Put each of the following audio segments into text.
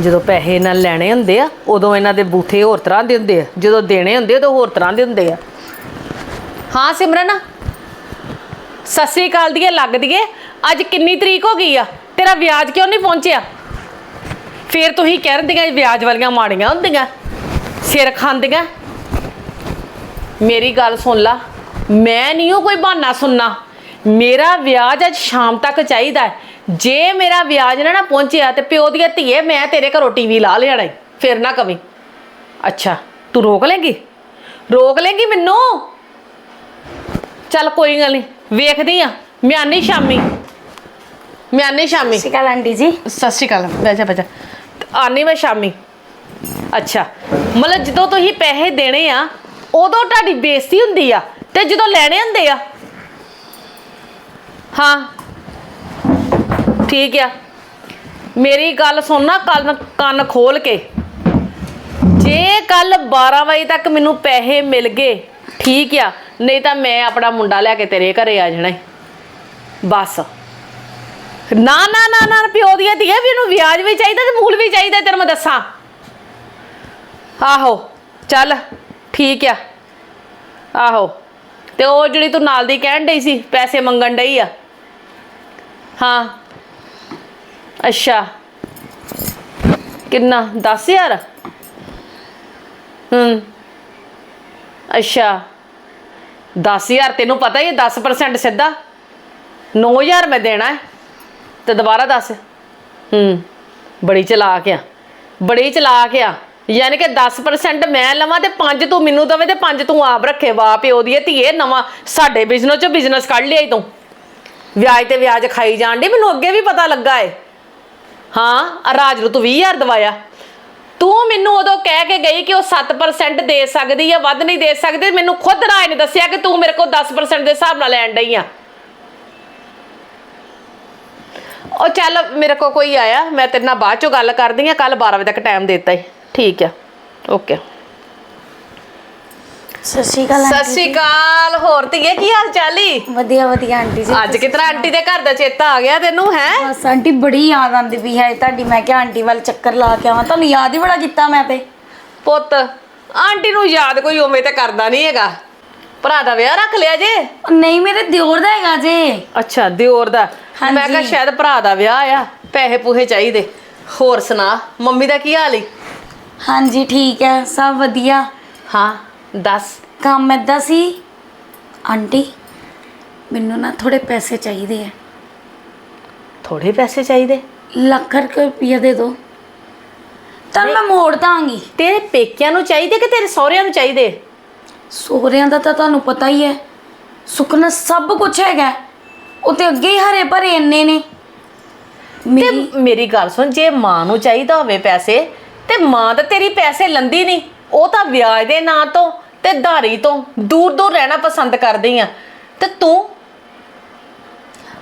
ਜਦੋਂ ਪੈਸੇ ਇਹਨਾਂ ਲੈਣੇ ਹੁੰਦੇ ਆ, ਉਦੋਂ ਇਹਨਾਂ ਦੇ ਬੂਥੇ ਹੋਰ ਤਰ੍ਹਾਂ ਦੇ ਹੁੰਦੇ ਆ। ਜਦੋਂ ਦੇਣੇ ਹੁੰਦੇ ਉਦੋਂ ਹੋਰ ਤਰ੍ਹਾਂ ਦੇ ਹੁੰਦੇ ਆ। ਹਾਂ, ਸਿਮਰਨ? ਸਤਿ ਸ੍ਰੀ ਅਕਾਲ ਦੀਏ, ਲੱਗ ਦੀਏ? ਅੱਜ ਕਿੰਨੀ ਤਰੀਕ ਹੋ ਗਈ ਆ? ਤੇਰਾ ਵਿਆਜ ਕਿਉਂ ਨਹੀਂ ਪਹੁੰਚਿਆ? ਫੇਰ ਤੁਸੀਂ ਕਹਿ ਦਿੰਦੀਆਂ ਵਿਆਜ ਵਾਲੀਆਂ ਮਾੜੀਆਂ ਹੁੰਦੀਆਂ, ਸਿਰ ਖਾਂਦੀਆਂ। ਮੇਰੀ ਗੱਲ ਸੁਣ ਲਾ, ਮੈਂ ਨਹੀਂ ਉਹ ਕੋਈ ਬਹਾਨਾ ਸੁਣਨਾ। ਮੇਰਾ ਵਿਆਜ ਅੱਜ ਸ਼ਾਮ ਤੱਕ ਚਾਹੀਦਾ ਹੈ। ਜੇ ਮੇਰਾ ਵਿਆਜ ਨਾ ਨਾ ਪਹੁੰਚਿਆ ਤੇ ਪਿਓ ਦੀਆਂ ਧੀਏ ਮੈਂ ਤੇਰੇ ਘਰੋਂ ਟੀਵੀ ਲਾ ਲਿਆਣਾ ਈ। ਫਿਰ ਨਾ ਕਵੀ। ਅੱਛਾ ਤੂੰ ਰੋਕ ਲੇਂਗੀ? ਰੋਕ ਲੇਂਗੀ ਮੈਨੂੰ? ਚੱਲ ਕੋਈ ਗੱਲ ਨਹੀਂ ਵੇਖਦੀ ਆ ਮੈਂ ਆਨੀ ਸ਼ਾਮੀ। ਮੈਂ ਆਨੀ ਸ਼ਾਮੀ। ਸਤਿ ਸ਼੍ਰੀ ਅਕਾਲ ਆਂਟੀ ਜੀ। ਸਤਿ ਸ਼੍ਰੀ ਅਕਾਲ ਬਹਿ ਜਾ ਬਹਿ ਜਾ। ਆਨੀ ਮੈਂ ਸ਼ਾਮੀ। ਅੱਛਾ ਮਤਲਬ ਜਦੋਂ ਤੁਸੀਂ ਪੈਸੇ ਦੇਣੇ ਆ ਉਦੋਂ ਤੁਹਾਡੀ ਬੇਇੱਜ਼ਤੀ ਹੁੰਦੀ ਆ ਤੇ ਜਦੋਂ ਲੈਣੇ ਹੁੰਦੇ ਆ। ਹਾਂ। ਠੀਕ ਆ। ਮੇਰੀ ਗੱਲ ਸੁਣਨਾ ਕੰਨ ਕੰਨ ਖੋਲ ਕੇ। ਜੇ ਕੱਲ 12 ਵਜੇ ਤੱਕ ਮੈਨੂੰ ਪੈਸੇ ਮਿਲ ਗਏ, ਠੀਕ ਆ, ਨਹੀਂ ਤਾਂ ਮੈਂ ਆਪਣਾ ਮੁੰਡਾ ਲੈ ਕੇ ਤੇਰੇ ਘਰੇ ਆ ਜਾਣਾ ਈ। ਬਸ। ਨਾ ਨਾ ਨਾ ਨਾ, ਪਿਓ ਦੀਆਂ ਧੀਆਂ ਵੀ ਇਹਨੂੰ ਵਿਆਜ ਵੀ ਚਾਹੀਦਾ ਤੇ ਮੂਲ ਵੀ ਚਾਹੀਦਾ ਤੇਰੇ ਮੈਂ ਦੱਸਾਂ। ਆਹੋ, ਚੱਲ, ਠੀਕ ਆ। ਆਹੋ, ਤੇ ਉਹ ਜਿਹੜੀ ਤੂੰ ਨਾਲ ਦੀ ਕਹਿਣ ਡਈ ਸੀ, ਪੈਸੇ ਮੰਗਣ ਡਈ ਆ। ਹਾਂ ਅੱਛਾ। ਕਿੰਨਾ? 10000 ਹੂੰ। ਅੱਛਾ। 10000 ਤੈਨੂੰ ਪਤਾ ਹੀ ਹੈ 10% ਸਿੱਧਾ। 9000 ਮੈਂ ਦੇਣਾ ਹੈ। ਤੇ ਦੁਬਾਰਾ ਦੱਸ। ਹੂੰ। ਬੜੀ ਚਲਾਕ ਆ। ਬੜੀ ਚਲਾਕ ਆ। ਯਾਨੀ ਕਿ 10% ਮੈਂ ਲਵਾਂ ਤੇ 5 ਤੂੰ ਮੈਨੂੰ ਦਵੇਂ ਤੇ 5 ਤੂੰ ਆਪ ਰੱਖੇ ਵਾ ਪਿਓ ਦੀ ਇਹ ਧੀਏ ਨਵਾਂ। ਸਾਡੇ ਬਿਜ਼ਨਸ ਚੋਂ ਬਿਜ਼ਨਸ ਕੱਢ ਲਿਆ ਈ ਤੂੰ। ਵਿਆਜ ਤੇ ਵਿਆਜ ਖਾਈ ਜਾਣ ਦੀ ਮੈਨੂੰ ਅੱਗੇ ਵੀ ਪਤਾ ਲੱਗਾ ਏ। ਹਾਂ, ਆਹ ਰਾਜ ਨੂੰ ਤੂੰ 20000 ਦਵਾਇਆ। ਤੂੰ ਮੈਨੂੰ ਉਦੋਂ ਕਹਿ ਕੇ ਗਈ ਕਿ ਉਹ 7% ਦੇ ਸਕਦੀ ਆ, ਵੱਧ ਨਹੀਂ ਦੇ ਸਕਦੇ ਮੈਨੂੰ ਖੁਦ ਰਾਜ ਨੇ ਦੱਸਿਆ ਕਿ ਤੂੰ ਮੇਰੇ ਕੋਲ 10% ਦੇ ਹਿਸਾਬ ਨਾਲ ਲੈਣ ਡਈ ਆ। ਉਹ ਚੱਲ, ਮੇਰੇ ਕੋਲ ਕੋਈ ਆਇਆ, ਮੈਂ ਤੇਰੇ ਨਾਲ ਬਾਅਦ ਚੋਂ ਗੱਲ ਕਰਦੀ ਆ ਕੱਲ 12 ਵਜੇ ਤੱਕ ਟਾਈਮ ਦਿੱਤਾ ਈ। ਠੀਕ ਆ ਓਕੇ ਸਤਿ ਸ਼੍ਰੀ ਅਕਾਲ ਸਤਿ ਸ਼੍ਰੀ ਅਕਾਲ। ਹੋਰ ਧੀਏ ਕੀ ਹਾਲ ਚਾਲ ਵਧੀਆ ਵਧੀਆ ਆਂਟੀ ਜੀ ਅੱਜ ਕਿਤਰਾ ਆਂਟੀ ਦੇ ਘਰ ਦਾ ਚੇਤਾ ਆ ਗਿਆ ਤੈਨੂੰ ਹੈ? ਬਸ ਆਂਟੀ ਬੜੀ ਯਾਦ ਆਉਂਦੀ ਵੀ ਹੈ ਤੁਹਾਡੀ। ਮੈਂ ਕਿਹਾ ਆਂਟੀ ਵੱਲ ਚੱਕਰ ਲਾ ਕੇ ਆਵਾਂ। ਤੁਹਾਨੂੰ ਯਾਦ ਹੀ ਬੜਾ ਕੀਤਾ ਮੈਂ ਤੇ। ਪੁੱਤ ਆਂਟੀ ਨੂੰ ਯਾਦ ਕੋਈ ਉਵੇਂ ਤੇ ਕਰਦਾ ਨਹੀਂ ਹੈਗਾ। ਭਰਾ ਦਾ ਵਿਆਹ ਰੱਖ ਲਿਆ ਜੇ? ਨਹੀਂ ਮੇਰੇ ਦਿਓਰ ਦਾ ਹੈਗਾ ਜੇ। ਅੱਛਾ ਦਿਓਰ ਦਾ। ਮੈਂ ਕਿਹਾ ਸ਼ਾਇਦ ਭਰਾ ਦਾ ਵਿਆਹ ਆ। ਪੈਸੇ ਪੂਹੇ ਚਾਹੀਦੇ। ਹੋਰ ਸੁਣਾ ਮੰਮੀ ਦਾ ਕੀ ਹਾਲ ਈ? ਹਾਂਜੀ ਠੀਕ ਹੈ ਸਭ ਵਧੀਆ। ਹਾਂ। ਦੱਸ ਕੰਮ ਏਦਾਂ ਸੀ? ਆਂਟੀ ਮੈਨੂੰ ਨਾ ਥੋੜੇ ਪੈਸੇ ਚਾਹੀਦੇ ਆ। ਥੋੜੇ ਪੈਸੇ ਚਾਹੀਦੇ? ਲੱਖ ਰੁਪਏ ਦੇ ਦਿਓ ਤਾਂ ਮੈਂ ਮੋੜ ਦਾਂਗੀ। ਤੇਰੇ ਪੇਕਿਆਂ ਨੂੰ ਚਾਹੀਦੇ ਕਿ ਤੇਰੇ ਸਹੁਰਿਆਂ ਨੂੰ ਚਾਹੀਦੇ? ਸੋਹਰਿਆਂ ਦਾ ਤਾਂ ਤੁਹਾਨੂੰ ਪਤਾ ਹੀ ਹੈ। ਸੁਖਨਾ ਸਭ ਕੁਝ ਹੈਗਾ। ਉਹ ਤੇ ਅੱਗੇ ਹੀ ਹਰੇ ਭਰੇ ਇੰਨੇ ਨੇ। ਤੇ ਮੇਰੀ ਮੇਰੀ ਗੱਲ ਸੁਣ ਜੇ ਮਾਂ ਨੂੰ ਚਾਹੀਦਾ ਹੋਵੇ ਪੈਸੇ ਤੇ ਮਾਂ ਤਾਂ ਤੇਰੀ ਪੈਸੇ ਲੰਦੀ ਨਹੀਂ। ਉਹ ਤਾਂ ਵਿਆਜ ਦੇ ਨਾਂ ਤੋਂ ਤੇ ਧਾਰੀ ਤੋਂ ਦੂਰ ਦੂਰ ਰਹਿਣਾ ਪਸੰਦ ਕਰਦੀ ਆ। ਤੇ ਤੂੰ?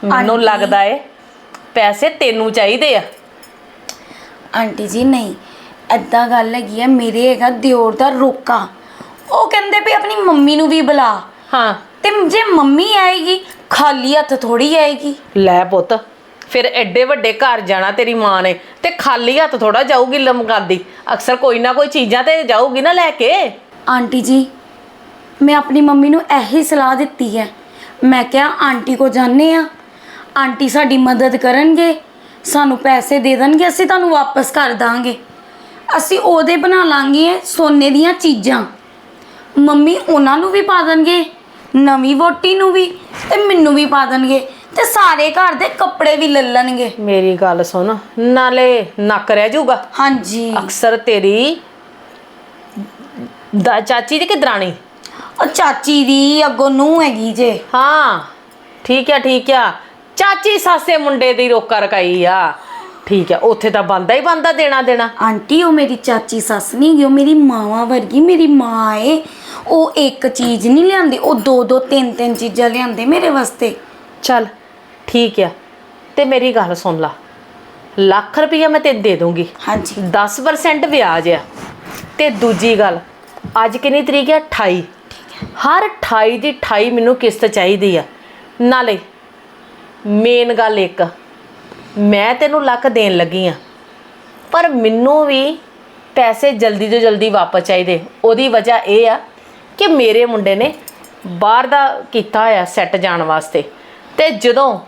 ਮੈਨੂੰ ਆਂਟੀ। ਲੱਗਦਾ ਏ ਪੈਸੇ ਤੈਨੂੰ ਚਾਹੀਦੇ ਆ। ਆਂਟੀ ਜੀ ਨਹੀਂ। ਐਦਾਂ ਗੱਲ ਹੈਗੀ ਹੈ ਮੇਰੇ ਹੈਗਾ ਦਿਓਰ ਦਾ ਰੋਕਾ। ਉਹ ਕਹਿੰਦੇ ਵੀ ਆਪਣੀ ਮੰਮੀ ਨੂੰ ਵੀ ਬੁਲਾ। ਹਾਂ। ਤੇ ਜੇ ਮੰਮੀ ਆਏਗੀ ਖਾਲੀ ਹੱਥ ਥੋੜੀ ਆਏਗੀ। ਲੈ ਪੁੱਤ ਫਿਰ ਐਡੇ ਵੱਡੇ ਘਰ ਜਾਣਾ ਤੇਰੀ ਮਾਂ ਨੇ ਤੇ ਖਾਲੀ ਹੱਥ ਥੋੜਾ ਜਾਊਗੀ ਲਮਕਾਦੀ ਅਕਸਰ ਕੋਈ ਨਾ ਕੋਈ ਚੀਜ਼ਾਂ ਤੇ ਜਾਊਗੀ ਨਾ ਲੈ ਕੇ। ਆਂਟੀ ਜੀ, ਮੈਂ ਆਪਣੀ ਮੰਮੀ ਨੂੰ ਇਹੀ ਸਲਾਹ ਦਿੱਤੀ ਹੈ। ਮੈਂ ਕਿਹਾ, ਆਂਟੀ ਕੋ ਜਾਣੇ ਆ ਆਂਟੀ ਸਾਡੀ ਮਦਦ ਕਰਨਗੇ। ਸਾਨੂੰ ਪੈਸੇ ਦੇ ਦੇਣਗੇ, ਅਸੀਂ ਤੁਹਾਨੂੰ ਵਾਪਸ ਕਰ ਦਾਂਗੇ। ਅਸੀਂ ਉਹਦੇ ਬਣਾ ਲਾਂਗੇ ਸੋਨੇ ਦੀਆਂ ਚੀਜ਼ਾਂ। ਮੰਮੀ ਉਹਨਾਂ ਨੂੰ ਵੀ ਪਾ ਦੇਣਗੇ, ਨਵੀਂ ਵੋਟੀ ਨੂੰ ਵੀ ਤੇ ਮੈਨੂੰ ਵੀ ਪਾ ਦੇਣਗੇ। ਤੇ ਸਾਰੇ ਘਰ ਦੇ ਕੱਪੜੇ ਵੀ ਲੈ ਲੈਣਗੇ। ਮੇਰੀ ਗੱਲ ਸੁਣ ਨਾਲੇ ਨੱਕ ਰਹਿ ਜਾਊਗਾ। ਹਾਂਜੀ। ਅਕਸਰ ਤੇਰੀ ਦਾ ਚਾਚੀ ਦੀ ਕਿ ਦਰਾਣੀ? ਉਹ ਚਾਚੀ ਦੀ ਅੱਗੋਂ ਨੂੰ ਹੈਗੀ ਜੇ। ਹਾਂ ਠੀਕ ਆ ਠੀਕ ਆ। ਚਾਚੀ ਸਾਸੇ ਮੁੰਡੇ ਦੀ ਰੋਕਾ ਰਕਾਈ ਆ। ਠੀਕ ਆ ਉੱਥੇ ਤਾਂ ਬੰਦਾ ਹੀ ਬੰਦਾ ਦੇਣਾ ਦੇਣਾ। ਆਂਟੀ ਉਹ ਮੇਰੀ ਚਾਚੀ ਸੱਸ ਨਹੀਂ ਗੀ ਉਹ ਮੇਰੀ ਮਾਵਾ ਵਰਗੀ ਮੇਰੀ ਮਾਂ ਏ। ਉਹ ਇੱਕ ਚੀਜ਼ ਨਹੀਂ ਲਿਆਂਦੀ ਉਹ ਦੋ ਦੋ ਤਿੰਨ ਤਿੰਨ ਚੀਜ਼ਾਂ ਲਿਆਂਦੇ ਮੇਰੇ ਵਾਸਤੇ। ਚੱਲ ਠੀਕ ਆ। ਤੇ ਮੇਰੀ ਗੱਲ ਸੁਣ ਲਾ। ਲੱਖ ਰੁਪਈਆ ਮੈਂ ਤੇ ਦੇ ਦੂੰਗੀ ਹਾਂਜੀ। 10% ਵਿਆਜ ਆ। ਤੇ ਦੂਜੀ ਗੱਲ ਅੱਜ ਕਿੰਨੀ ਤਰੀਕ ਹੈ 28 ਹਰ 28 ਦੀ 28 ਮੈਨੂੰ ਕਿਸ਼ਤ ਚਾਹੀਦੀ ਆ। ਨਾਲੇ ਮੇਨ ਗੱਲ ਇੱਕ ਮੈਂ ਤੈਨੂੰ ਲੱਖ ਦੇਣ ਲੱਗੀ ਆ। ਪਰ ਮੈਨੂੰ ਵੀ ਪੈਸੇ ਜਲਦੀ ਤੋਂ ਜਲਦੀ ਵਾਪਸ ਚਾਹੀਦੇ। ਉਹਦੀ ਵਜ੍ਹਾ ਇਹ ਆ ਕਿ ਮੇਰੇ ਮੁੰਡੇ ਨੇ ਬਾਹਰ ਦਾ ਕੀਤਾ ਹੋਇਆ ਸੈੱਟ ਜਾਣ ਵਾਸਤੇ। ਤੇ ਜਦੋਂ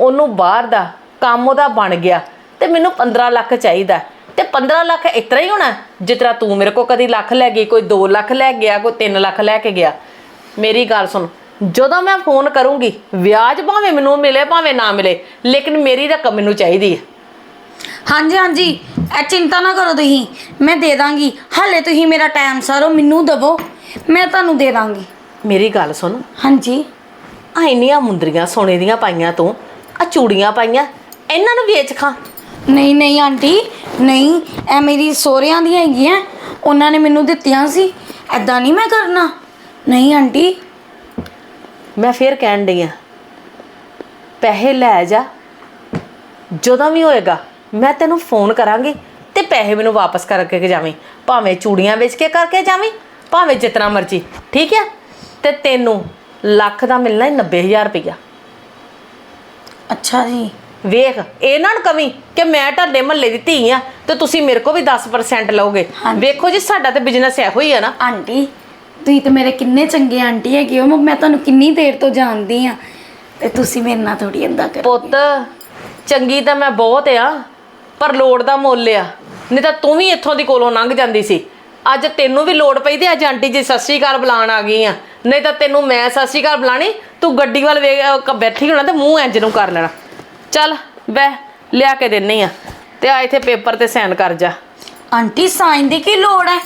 ਉਹਨੂੰ ਬਾਹਰ ਦਾ ਕੰਮ ਉਹਦਾ ਬਣ ਗਿਆ ਤੇ ਮੈਨੂੰ 15 ਲੱਖ ਚਾਹੀਦਾ। ਤੇ 15 ਲੱਖ ਇਤਰਾ ਹੀ ਹੋਣਾ ਜਿਸ ਤਰ੍ਹਾਂ ਤੂੰ ਮੇਰੇ ਕੋ ਕਦੀ ਲੱਖ ਲੈ ਗਈ ਕੋਈ 2 ਲੱਖ ਲੈ ਗਿਆ ਕੋਈ 3 ਲੱਖ ਲੈ ਕੇ ਗਿਆ। ਮੇਰੀ ਗੱਲ ਸੁਣ ਜਦੋਂ ਮੈਂ ਫੋਨ ਕਰੂੰਗੀ ਵਿਆਜ ਭਾਵੇਂ ਮੈਨੂੰ ਮਿਲੇ ਭਾਵੇਂ ਨਾ ਮਿਲੇ ਲੇਕਿਨ ਮੇਰੀ ਰਕਮ ਮੈਨੂੰ ਚਾਹੀਦੀ ਹੈ। ਹਾਂਜੀ ਹਾਂਜੀ ਇਹ ਚਿੰਤਾ ਨਾ ਕਰੋ ਤੁਸੀਂ। ਮੈਂ ਦੇ ਦਾਂਗੀ। ਹਾਲੇ ਤੁਸੀਂ ਮੇਰਾ ਟਾਈਮ ਸਾਰੋ ਮੈਨੂੰ ਦਵੋ। ਮੈਂ ਤੁਹਾਨੂੰ ਦੇ ਦਾਂਗੀ। ਮੇਰੀ ਗੱਲ ਸੁਣ। ਹਾਂਜੀ। ਆ ਇੰਨੀਆਂ ਮੁੰਦਰੀਆਂ ਸੋਨੇ ਦੀਆਂ ਪਾਈਆਂ ਤੂੰ। ਆ ਚੂੜੀਆਂ ਪਾਈਆਂ ਇਹਨਾਂ ਨੂੰ ਵੇਚ ਖਾਂ। ਨਹੀਂ ਨਹੀਂ ਆਂਟੀ ਨਹੀਂ ਇਹ ਮੇਰੀ ਸੋਹਰਿਆਂ ਦੀਆਂ ਹੈਗੀਆਂ ਉਹਨਾਂ ਨੇ ਮੈਨੂੰ ਦਿੱਤੀਆਂ ਸੀ ਐਦਾਂ ਨਹੀਂ ਮੈਂ ਕਰਨਾ। ਨਹੀਂ ਆਂਟੀ। ਮੈਂ ਫੇਰ ਕਹਿਣ ਡਈ ਆ ਪੈਸੇ ਲੈ ਜਾ ਜਦੋਂ ਵੀ ਹੋਏਗਾ ਮੈਂ ਤੈਨੂੰ ਫੋਨ ਕਰਾਂਗੀ ਤੇ ਪੈਸੇ ਮੈਨੂੰ ਵਾਪਸ ਕਰਕੇ ਜਾਵੀਂ ਭਾਵੇਂ ਚੂੜੀਆਂ ਵੇਚ ਕੇ ਕਰਕੇ ਜਾਵੀਂ ਭਾਵੇਂ ਜਿਤਨਾ ਮਰਜ਼ੀ ਠੀਕ ਹੈ ਤੇ ਤੈਨੂੰ ਲੱਖ ਦਾ ਮਿਲਣਾ ਹੈ 90000 ਰੁਪਇਆ ਅੱਛਾ ਜੀ। ਵੇਖ ਇਹ ਨਾ ਕਵੀ ਕਿ ਮੈਂ ਤੁਹਾਡੇ ਮਹੱਲੇ ਦੀ ਧੀ ਆ ਤੇ ਤੁਸੀਂ ਮੇਰੇ ਕੋ ਵੀ 10% ਲਓਗੇ। ਹਾਂਜੀ। ਵੇਖੋ ਜੀ ਸਾਡਾ ਤੇ ਬਿਜ਼ਨਸ ਇਹੋ ਹੀ ਆ ਨਾ। ਆਂਟੀ ਤੁਸੀਂ ਤੇ ਮੇਰੇ ਕਿੰਨੇ ਚੰਗੇ ਆਂਟੀ ਹੈਗੇ ਹੋ ਮੈਂ ਤੁਹਾਨੂੰ ਕਿੰਨੀ ਦੇਰ ਤੋਂ ਜਾਣਦੀ ਆ ਤੇ ਤੁਸੀਂ ਮੇਰੇ ਨਾਲ ਥੋੜੀ ਏਦਾਂ ਕਰੋ ਪੁੱਤ ਚੰਗੀ ਤਾਂ ਮੈਂ ਬਹੁਤ ਆ ਪਰ ਲੋੜ ਦਾ ਮੁੱਲ ਆ। ਨਹੀਂ ਤਾਂ ਤੂੰ ਵੀ ਇੱਥੋਂ ਦੀ ਕੋਲੋਂ ਲੰਘ ਜਾਂਦੀ ਸੀ। ਅੱਜ ਤੈਨੂੰ ਵੀ ਲੋੜ ਪਈ ਤੇ ਅੱਜ ਆਂਟੀ ਜੀ ਸਤਿ ਸ਼੍ਰੀ ਅਕਾਲ ਬੁਲਾਉਣ ਆ ਗਈ ਆ। ਨਹੀਂ ਤਾਂ ਤੈਨੂੰ ਮੈਂ ਸਤਿ ਸ਼੍ਰੀ ਅਕਾਲ ਬੁਲਾਣੀ ਤੂੰ ਗੱਡੀ ਵੱਲ ਵੇ ਅਹ ਬੈਠੀ ਹੋਣਾ ਤੇ ਮੂੰਹ ਇੰਜ ਨੂੰ ਕਰ ਲੈਣਾ। ਚੱਲ ਬੈ ਲਿਆ ਕੇ ਦਿੰਨੀ ਆ ਤੇ ਆ ਇੱਥੇ ਪੇਪਰ ਤੇ ਸਾਈਨ ਕਰ ਜਾ। ਆਂਟੀ ਸਾਈਨ ਦੀ ਕੀ ਲੋੜ ਹੈ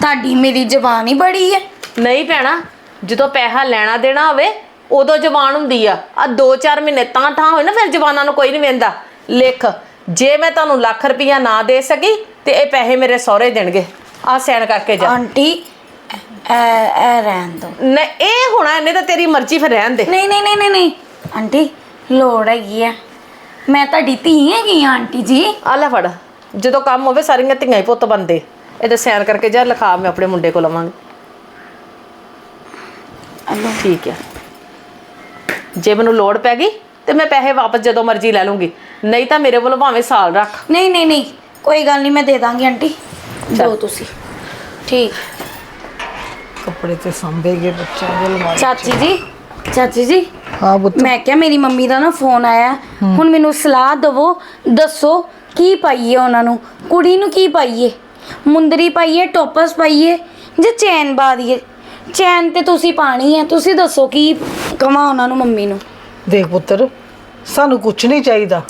ਤੁਹਾਡੀ ਮੇਰੀ ਜ਼ਬਾਨ ਹੀ ਬੜੀ ਹੈ ਨਹੀਂ ਭੈਣਾ ਜਦੋਂ ਪੈਸਾ ਲੈਣਾ ਦੇਣਾ ਹੋਵੇ ਉਦੋਂ ਜ਼ਬਾਨ ਹੁੰਦੀ ਆ। ਆ 2-4 ਮਹੀਨੇ ਤਾਂ ਠਾਂ ਹੋਏ ਨਾ ਫਿਰ ਜ਼ਬਾਨਾਂ ਨੂੰ ਕੋਈ ਨਹੀਂ ਵੇਂਦਾ। ਲਿਖ ਜੇ ਮੈਂ ਤੁਹਾਨੂੰ ਲੱਖ ਰੁਪਈਆ ਨਾ ਦੇ ਸਕੀ ਤੇ ਇਹ ਪੈਸੇ ਮੇਰੇ ਸਹੁਰੇ ਦੇਣਗੇ। ਆ ਸਾਈਨ ਕਰਕੇ ਜਾ। ਆਂਟੀ ਐ ਐ ਰਹਿਣ ਦੋ। ਨਹੀਂ ਇਹ ਹੋਣਾ ਇਹਨੇ ਤਾਂ ਤੇਰੀ ਮਰਜ਼ੀ ਫਿਰ ਰਹਿਣ ਦੇ। ਨਹੀਂ ਨਹੀਂ ਨਹੀਂ ਨਹੀਂ ਨਹੀਂ। ਆਂਟੀ ਲੋੜ ਹੈਗੀ ਹੈ ਮੈਂ ਤੁਹਾਡੀ ਧੀ ਹੈਗੀ ਹਾਂ ਆਂਟੀ ਜੀ। ਆ ਲੈ ਫੜ ਜਦੋਂ ਕੰਮ ਹੋਵੇ ਸਾਰੀਆਂ ਧੀਆਂ ਹੀ ਪੁੱਤ ਬੰਦੇ ਇਹਦੇ ਸਾਈਨ ਕਰਕੇ ਜਾ ਲਿਖਾ ਮੈਂ ਆਪਣੇ ਮੁੰਡੇ ਕੋਲ ਲਵਾਂਗੀ ਹਲੋ। ਠੀਕ ਹੈ ਜੇ ਮੈਨੂੰ ਲੋੜ ਪੈ ਗਈ ਤੇ ਮੈਂ ਪੈਸੇ ਵਾਪਸ ਜਦੋਂ ਮਰਜ਼ੀ ਲੈ ਲੂੰਗੀ। ਨਹੀਂ ਤਾਂ ਮੇਰੇ ਵੱਲੋਂ ਭਾਵੇਂ ਸਾਲ ਰੱਖ। ਨਹੀਂ ਨਹੀਂ ਨਹੀਂ। ਕੋਈ ਗੱਲ ਨਹੀਂ ਮੈਂ ਦੇ ਦਾਂਗੀ ਆਂਟੀ। ਦੋ ਤੁਸੀਂ। ਠੀਕ। ਕੱਪੜੇ ਤੇ ਸੰਭੇਗੇ ਬੱਚਿਆਂ ਦੇ ਅਲਮਾਰੀ ਚਾਚੀ ਜੀ ਚਾਚੀ ਜੀ ਹਾਂ ਪੁੱਤ। ਮੈਂ ਕਿਹਾ ਮੇਰੀ ਮੰਮੀ ਦਾ ਨਾ ਫੋਨ ਆਇਆ। ਹੁਣ ਮੈਨੂੰ ਸਲਾਹ ਦਵੋ ਦੱਸੋ ਕੀ ਪਾਈਏ ਉਹਨਾਂ ਨੂੰ? ਕੁੜੀ ਨੂੰ ਕੀ ਪਾਈਏ? ਮੁੰਦਰੀ ਪਾਈਏ ਟੋਪਸ ਪਾਈਏ ਜਾਂ ਚੈਨ ਪਾ ਦਈਏ? ਚੈਨ ਤੇ ਤੁਸੀਂ ਪਾਣੀ ਹੈ ਤੁਸੀਂ ਦੱਸੋ ਕੀ ਕਵਾਂ ਉਹਨਾਂ ਨੂੰ ਮੰਮੀ ਨੂੰ? ਦੇਖ ਪੁੱਤਰ ਸਾਨੂੰ ਕੁਝ ਨਹੀਂ ਚਾਹੀਦਾ।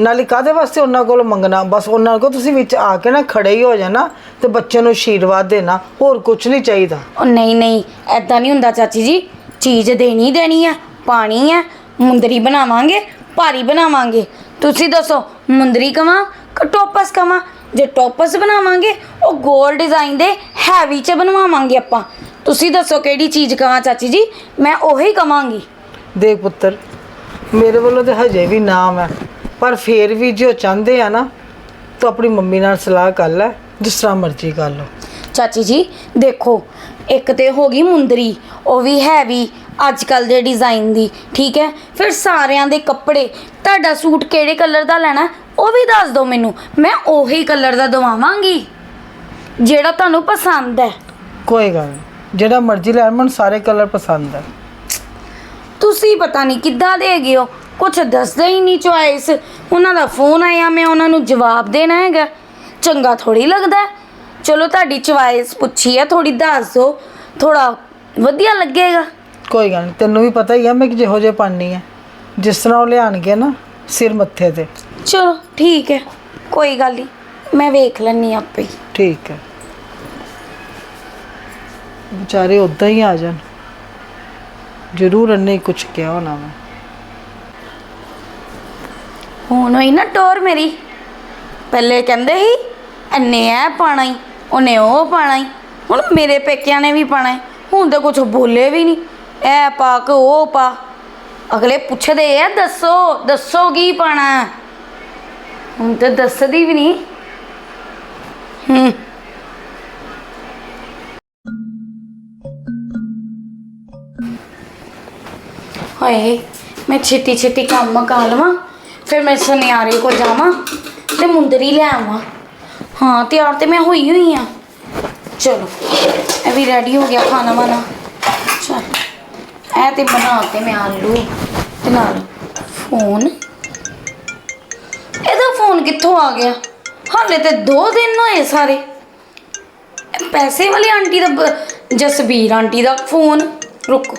ਨਾਲੇ ਕਾਦੇ ਵਾਸਤੇ ਉਹਨਾਂ ਕੋਲ ਮੰਗਣਾ? ਬਸ ਉਹਨਾਂ ਕੋਲ ਤੁਸੀਂ ਵਿੱਚ ਆ ਕੇ ਨਾ ਖੜੇ ਹੀ ਹੋ ਜਾਣਾ ਤੇ ਬੱਚੇ ਨੂੰ ਆਸ਼ੀਰਵਾਦ ਦੇਣਾ ਹੋਰ ਕੁਝ ਨਹੀਂ ਚਾਹੀਦਾ। ਉਹ ਨਹੀਂ ਨਹੀਂ ਐਦਾਂ ਨਹੀਂ ਹੁੰਦਾ ਚਾਚੀ ਜੀ। ਚੀਜ਼ ਦੇਣੀ ਦੇਣੀ ਹੈ ਪਾਣੀ ਹੈ ਮੁੰਦਰੀ ਬਣਾਵਾਂਗੇ ਭਾਰੀ ਬਣਾਵਾਂਗੇ। ਤੁਸੀਂ ਦੱਸੋ ਮੁੰਦਰੀ ਕਵਾਂ ਕਿ ਟੋਪਸ ਕਵਾਂ? ਜੇ ਟੋਪਸ ਬਣਾਵਾਂਗੇ ਉਹ ਗੋਲ ਡਿਜ਼ਾਈਨ ਦੇ ਹੈਵੀ ਚ ਬਣਵਾਵਾਂਗੇ ਆਪਾਂ। ਤੁਸੀਂ ਦੱਸੋ ਕਿਹੜੀ ਚੀਜ਼ ਕਵਾਂ ਚਾਚੀ ਜੀ? ਮੈਂ ਉਹੀ ਕਵਾਂਗੀ। ਦੇਖ ਪੁੱਤਰ ਮੇਰੇ ਵੱਲੋਂ ਤੇ ਹਜੇ ਵੀ ਨਾਮ ਹੈ। ਪਰ ਫੇਰ ਵੀ ਜੋ ਚਾਹੁੰਦੇ ਆ ਨਾ ਤੂੰ ਆਪਣੀ ਮੰਮੀ ਨਾਲ ਸਲਾਹ ਕਰ ਲੈ ਜਿਸ ਤਰ੍ਹਾਂ ਮਰਜ਼ੀ ਕਰ ਲਓ। ਚਾਚੀ ਜੀ ਦੇਖੋ ਇੱਕ ਤੇ ਹੋ ਗਈ ਮੁੰਦਰੀ ਉਹ ਵੀ ਹੈਵੀ ਅੱਜ ਕੱਲ ਦੇ ਡਿਜ਼ਾਈਨ ਦੀ ਠੀਕ ਹੈ? ਫਿਰ ਸਾਰਿਆਂ ਦੇ ਕੱਪੜੇ ਤੁਹਾਡਾ ਸੂਟ ਕਿਹੜੇ ਕਲਰ ਦਾ ਲੈਣਾ? ਉਹ ਵੀ ਦੱਸ ਦਿਓ ਮੈਨੂੰ ਮੈਂ ਉਹੀ ਕਲਰ ਦਾ ਦਵਾਵਾਂਗੀ। ਜਿਹੜਾ ਤੁਹਾਨੂੰ ਪਸੰਦ ਹੈ। ਕੋਈ ਗੱਲ ਨਹੀਂ ਜਿਹੜਾ ਮਰਜ਼ੀ ਲੈ ਮੈਨੂੰ ਸਾਰੇ ਕਲਰ ਪਸੰਦ ਹੈ। ਤੁਸੀਂ ਪਤਾ ਨਹੀਂ ਕਿੱਦਾਂ ਦੇ ਹੈਗੇ ਹੋ। ਕੁਝ ਦੱਸਦੇ ਹੀ ਨਹੀਂ ਚੁਆਇਸ। ਉਹਨਾਂ ਦਾ ਫੋਨ ਆਇਆ ਮੈਂ ਉਹਨਾਂ ਨੂੰ ਜਵਾਬ ਦੇਣਾ ਹੈਗਾ। ਚੰਗਾ ਥੋੜੀ ਲੱਗਦਾ। ਚਲੋ ਤੁਹਾਡੀ ਚੁਆਇਸ ਪੁੱਛੀ ਹੈ ਥੋੜੀ ਦੱਸ। ਦਿਓ ਥੋੜਾ ਵਧੀਆ ਲੱਗੇਗਾ। ਕੋਈ ਗੱਲ ਨਹੀਂ ਤੈਨੂੰ ਵੀ ਪਤਾ ਹੀ ਆ ਮੈਂ ਕਿ ਜਿਹੋ ਜਿਹੇ ਪਾਣੀ ਹੈ ਜਿਸ ਤਰ੍ਹਾਂ ਉਹ ਲਿਆਣਗੇ ਨਾ ਸਿਰ ਮੱਥੇ ਤੇ। ਚਲੋ ਠੀਕ ਹੈ। ਕੋਈ ਗੱਲ ਨਹੀਂ ਮੈਂ ਵੇਖ ਲੈਣੀ ਆਪੇ ਹੀ। ਠੀਕ ਹੈ। ਵਿਚਾਰੇ ਉਦਾਂ ਹੀ ਆ ਜਾਣ। ਜ਼ਰੂਰ ਅੰਨੇ ਕੁਝ ਕਿਹਾ ਹੋਣਾ ਵਾ। ਹੁਣ ਹੋਈ ਨਾ ਟੋਰ ਮੇਰੀ। ਪਹਿਲੇ ਕਹਿੰਦੇ ਸੀ ਐਨੇ ਐ ਪਾਣਾ ਹੀ ਉਹਨੇ ਉਹ ਪਾਣਾ ਹੀ ਹੁਣ ਮੇਰੇ ਪੇਕਿਆਂ ਨੇ ਵੀ ਪਾਣਾ ਹੁਣ ਤਾਂ ਕੁਝ ਬੋਲੇ ਵੀ ਨਹੀਂ ਐ ਪਾ ਕੇ ਉਹ ਪਾ। ਅਗਲੇ ਪੁੱਛਦੇ ਆ, ਦੱਸੋ ਦੱਸੋ ਕੀ ਪਾਣਾ ਹੁਣ ਤਾਂ ਦੱਸਦੀ ਵੀ ਨਹੀਂ ਹੂੰ। ਹਾਏ, ਮੈਂ ਛੇਤੀ ਛੇਤੀ ਕੰਮ ਕਰ ਲਵਾਂ। ਫਿਰ ਮੈਂ ਸੁਨਿਆਰੇ ਕੋ ਜਾਵਾਂ ਤੇ ਮੁੰਦਰੀ ਲੈ ਆਵਾਂ। ਹਾਂ, ਤਿਆਰ ਤੇ ਮੈਂ ਹੋਈ ਹੋਈ ਆ। ਚਲੋ, ਇਹ ਵੀ ਰੈਡੀ ਹੋ ਗਿਆ ਖਾਣਾ ਵਾਣਾ। ਚਲ, ਇਹ ਤੇ ਬਣਾ ਕੇ ਮੈਂ ਆਲੂ ਤੇ ਨਾਲ ਫੋਨ। ਇਹਦਾ ਫੋਨ ਕਿੱਥੋਂ ਆ ਗਿਆ? ਹਾਲੇ ਤੇ 2 ਦਿਨ ਹੋਏ ਸਾਰੇ। ਪੈਸੇ ਵਾਲੀ ਆਂਟੀ ਦਾ ਬ- ਜਸਬੀਰ ਆਂਟੀ ਦਾ ਫੋਨ। ਰੁਕੋ।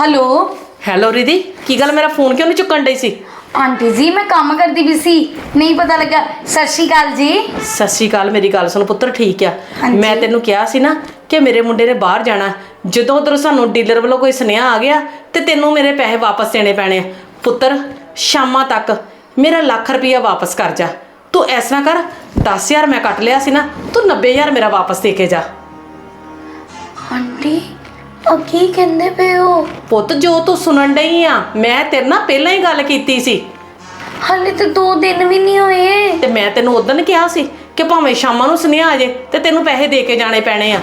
ਹੈਲੋ? ਹੈਲੋ ਰਿਦੀ ਕੀ ਗੱਲ ਮੇਰਾ ਫੋਨ ਕਿਉਂ ਨਹੀਂ ਚੁੱਕਣ ਡਈ ਸੀ? ਆਂਟੀ ਜੀ ਮੈਂ ਕੰਮ ਕਰਦੀ ਵੀ ਸੀ। ਨਹੀਂ ਪਤਾ ਲੱਗਾ। ਸਤਿ ਸ਼੍ਰੀ ਅਕਾਲ ਜੀ। ਸਤਿ ਸ਼੍ਰੀ ਅਕਾਲ ਮੇਰੀ ਗੱਲ ਸੁਣ ਪੁੱਤਰ ਠੀਕ ਆ। ਹਾਂਜੀ। ਮੈਂ ਤੈਨੂੰ ਕਿਹਾ ਸੀ ਨਾ ਕਿ ਮੇਰੇ ਮੁੰਡੇ ਨੇ ਬਾਹਰ ਜਾਣਾ। ਜਦੋਂ ਉਧਰ ਸਾਨੂੰ ਡੀਲਰ ਵੱਲੋਂ ਕੋਈ ਸੁਨੇਹਾ ਆ ਗਿਆ ਤੇ ਤੈਨੂੰ ਮੇਰੇ ਪੈਸੇ ਵਾਪਸ ਦੇਣੇ ਪੈਣੇ ਆ। ਪੁੱਤਰ ਸ਼ਾਮਾਂ ਤੱਕ ਮੇਰਾ ਲੱਖ ਰੁਪਈਆ ਵਾਪਸ ਕਰ ਜਾ। ਤੂੰ ਇਸ ਤਰ੍ਹਾਂ ਕਰ 10000 ਮੈਂ ਕੱਟ ਲਿਆ ਸੀ ਨਾ ਤੂੰ 90000 ਮੇਰਾ ਵਾਪਸ ਦੇ ਕੇ ਜਾ। ਆਂਟੀ ਆ ਕੀ ਕਹਿੰਦੇ ਪਏ ਹੋ? ਪੁੱਤ ਜੋ ਤੂੰ ਸੁਣਨ ਡਈ ਆ ਮੈਂ ਤੇਰੇ ਨਾਲ ਪਹਿਲਾਂ ਹੀ ਗੱਲ ਕੀਤੀ ਸੀ। ਹਾਲੇ ਤੇ 2 ਦਿਨ ਵੀ ਨਹੀਂ ਹੋਏ। ਤੇ ਮੈਂ ਤੈਨੂੰ ਉਦੋਂ ਕਿਹਾ ਸੀ ਕਿ ਭਾਵੇਂ ਸ਼ਾਮਾਂ ਨੂੰ ਸੁਨੇਹਾ ਆ ਜੇ ਤੇ ਤੈਨੂੰ ਪੈਸੇ ਦੇ ਕੇ ਜਾਣੇ ਪੈਣੇ ਆ।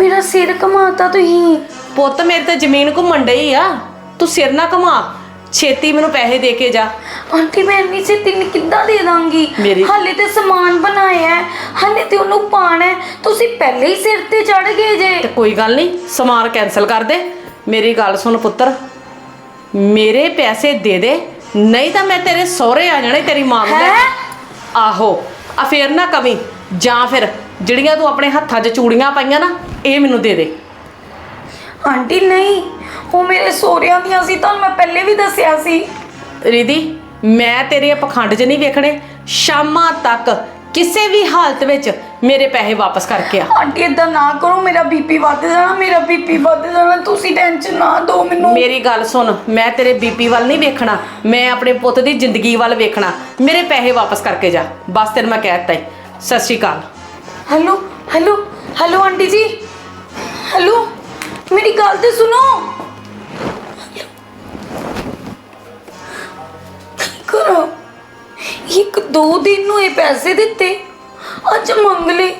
ਮੇਰਾ ਸਿਰ ਕਮਾਤਾ ਤੁਸੀਂ। ਪੁੱਤ ਮੇਰੇ ਤੇ ਜ਼ਮੀਨ ਘੁੰਮਣ ਡਈ ਆ। ਤੂੰ ਸਿਰ ਨਾ ਘੁਮਾ। ਛੇਤੀ ਮੈਨੂੰ ਪੈਸੇ ਦੇ ਕੇ ਜਾ। ਆਂਟੀ ਮੈਂ ਇੰਨੀ ਸੇ ਤਿੰਨ ਕਿੱਦਾਂ ਦੇ ਦਾਂਗੀ? ਮੇਰੀ- ਹਾਲੇ ਤੇ ਸਮਾਨ ਬਣਾਇਆ ਹੈ ਹਾਲੇ ਤੇ ਉਹਨੂੰ ਪਾਣਾ ਹੈ। ਤੁਸੀਂ ਪਹਿਲੇ ਹੀ ਸਿਰ ਤੇ ਚੜ ਗਏ ਜੇ। ਤੇ ਕੋਈ ਗੱਲ ਨਹੀਂ ਸਮਾਨ ਕੈਨਸਲ ਕਰ ਦੇ। ਮੇਰੀ ਗੱਲ ਸੁਣ ਪੁੱਤਰ। ਮੇਰੇ ਪੈਸੇ ਦੇ ਦੇ ਨਹੀਂ ਤਾਂ ਮੈਂ ਤੇਰੇ ਸਹੁਰੇ ਆ ਜਾਣੇ ਤੇਰੀ ਮਾਂ ਨੂੰ ਲੈ। ਕੇ। ਆਹੋ ਆ ਫੇਰ ਨਾ ਕਵੀ। ਜਾਂ ਫਿਰ ਜਿਹੜੀਆਂ ਤੂੰ ਆਪਣੇ ਹੱਥਾਂ 'ਚ ਚੂੜੀਆਂ ਪਾਈਆਂ ਨਾ ਇਹ ਮੈਨੂੰ ਦੇ ਦੇ। ਆਂਟੀ ਨਹੀਂ। ਉਹ ਮੇਰੇ ਸੋਹਰਿਆਂ ਦੀਆਂ ਸੀ ਤੁਹਾਨੂੰ ਮੈਂ ਪਹਿਲੇ ਵੀ ਦੱਸਿਆ ਸੀ। ਰਿਦੀ ਮੈਂ ਤੇਰੇ ਪਖੰਡ 'ਚ ਨਹੀਂ ਵੇਖਣੇ। ਸ਼ਾਮਾਂ ਤੱਕ ਕਿਸੇ ਵੀ ਹਾਲਤ ਵਿੱਚ ਮੇਰੇ ਪੈਸੇ ਵਾਪਸ ਕਰਕੇ ਆ। ਆਂਟੀ ਏਦਾਂ ਨਾ ਕਰੋ ਮੇਰਾ ਬੀਪੀ ਵੱਧ ਜਾਣਾ ਮੇਰਾ ਬੀਪੀ ਵੱਧ ਜਾਣਾ ਤੁਸੀਂ ਟੈਨਸ਼ਨ ਨਾ ਦਿਓ ਮੈਨੂੰ। ਮੇਰੀ ਗੱਲ ਸੁਣ ਮੈਂ ਤੇਰੇ ਬੀਪੀ ਵੱਲ ਨਹੀਂ ਵੇਖਣਾ ਮੈਂ ਆਪਣੇ ਪੁੱਤ ਦੀ ਜ਼ਿੰਦਗੀ ਵੱਲ ਵੇਖਣਾ। ਮੇਰੇ ਪੈਸੇ ਵਾਪਸ ਕਰਕੇ ਜਾ। ਬਸ ਤੈਨੂੰ ਮੈਂ ਕਹਿ ਦਿੱਤਾ ਈ। ਸਤਿ ਸ਼੍ਰੀ ਅਕਾਲ। Hello hello hello aunty ji. Hello. ਮੇਰੀ ਗੱਲ ਤੇ ਸੁਣੋ। ਕੀ ਇੱਕ ਦੋ ਦਿਨ ਨੂੰ ਇਹ ਪੈਸੇ ਦਿੱਤੇ। ਅੱਜ ਮੰਗ ਲਏ।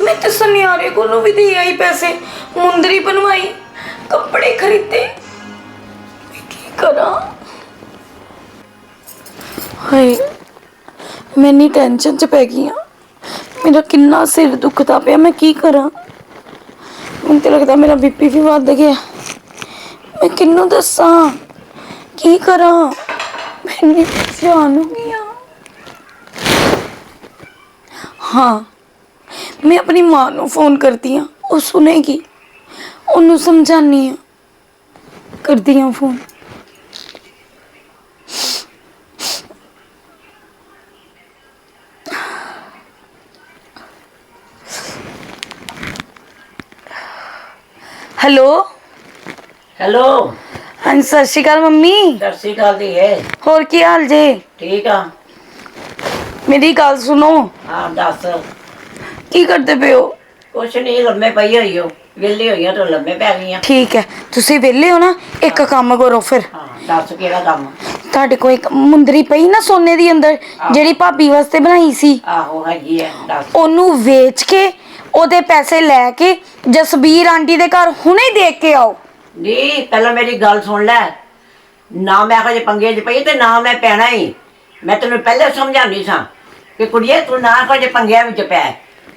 ਮੈਂ ਤੇ ਸੁਨਿਆਰੇ ਕੋਲੋਂ ਵੀ ਦੇ ਆਈ ਪੈਸੇ। ਮੁੰਦਰੀ ਬਣਵਾਈ, ਕੱਪੜੇ ਖਰੀਦੇ। ਕੀ ਕਰਾਂ? ਹਾਏ, ਮੈਂ ਇੰਨੀ ਟੈਨਸ਼ਨ ਚ ਪੈ ਗਈ ਆ ਮੇਰਾ ਕਿੰਨਾ ਸਿਰ ਦੁਖਦਾ ਪਿਆ, ਮੈਂ ਕੀ ਕਰਾਂ? ਮੈਨੂੰ ਤਾਂ ਲੱਗਦਾ ਮੇਰਾ ਬੀਪੀ ਵੀ ਵੱਧ ਗਿਆ। ਮੈਂ ਕਿਹਨੂੰ ਦੱਸਾਂ? ਕੀ ਕਰਾਂ? ਮੈਂ ਇੰਨੀ ਪਰੇਸ਼ਾਨ ਹੋ ਗਈ ਹਾਂ ਹਾਂ, ਮੈਂ ਆਪਣੀ ਮਾਂ ਨੂੰ ਫੋਨ ਕਰਦੀ ਹਾਂ ਉਹ ਸੁਨੇਗੀ ਉਹਨੂੰ ਸਮਝਾਨੀ ਹਾਂ ਹੈਲੋ? ਹੈਲੋ। ਹਾਂਜੀ ਸਤਿ ਸ਼੍ਰੀ ਅਕਾਲ ਮੰਮੀ। ਸਤਿ ਸ਼੍ਰੀ ਅਕਾਲ ਦੀ ਹੈ ਹੋਰ ਕੀ ਹਾਲ ਜੇ? ਠੀਕ ਆ। ਮੇਰੀ ਗੱਲ ਸੁਣੋ। ਹਾਂ ਦੱਸ। ਕੀ ਕਰਦੇ ਪਏ ਹੋ? ਕੁਛ ਨਹੀਂ ਲੰਮੇ ਪਈ ਹੋਈ ਹੋ ਵਿਹਲੀ ਹੋਈਆਂ ਤਾਂ ਲੰਮੇ ਪੈ ਗਈਆਂ ਠੀਕ ਹੈ। ਤੁਸੀਂ ਵਿਹਲੇ ਹੋ ਨਾ ਇੱਕ ਕੰਮ ਕਰੋ ਫਿਰ। ਹਾਂ ਦੱਸ ਕਿਹੜਾ ਕੰਮ? ਤੁਹਾਡੇ ਕੋਲ ਇੱਕ ਮੁੰਦਰੀ ਪਈ ਨਾ ਸੋਨੇ ਦੀ ਅੰਦਰ ਜਿਹੜੀ ਭਾਬੀ ਵਾਸਤੇ ਬਣਾਈ ਸੀ। ਆਹੋ ਹੈਗੀ ਦੱਸ। ਉਹਨੂੰ ਵੇਚ ਕੇ ਉਹਦੇ ਪੈਸੇ ਲੈ ਕੇ ਜਸਬੀਰ ਆਂਟੀ ਦੇ ਘਰ ਹੁਣੇ ਦੇ ਕੇ ਆਓ। ਨਹੀਂ ਪਹਿਲਾਂ ਮੇਰੀ ਗੱਲ ਸੁਣ ਲੈ। ਨਾ ਮੈਂ ਹਜੇ ਪੰਗੇ 'ਚ ਪਈ ਤੇ ਨਾ ਮੈਂ ਪੈਣਾ ਹੀ ਮੈਂ ਤੈਨੂੰ ਪਹਿਲੇ ਸਮਝਾਉਂਦੀ ਸਾਂ ਕਿ ਕੁੜੀਏ, ਤੂੰ ਨਾ ਹਜੇ ਪੰਗਿਆਂ ਵਿੱਚ ਪੈ।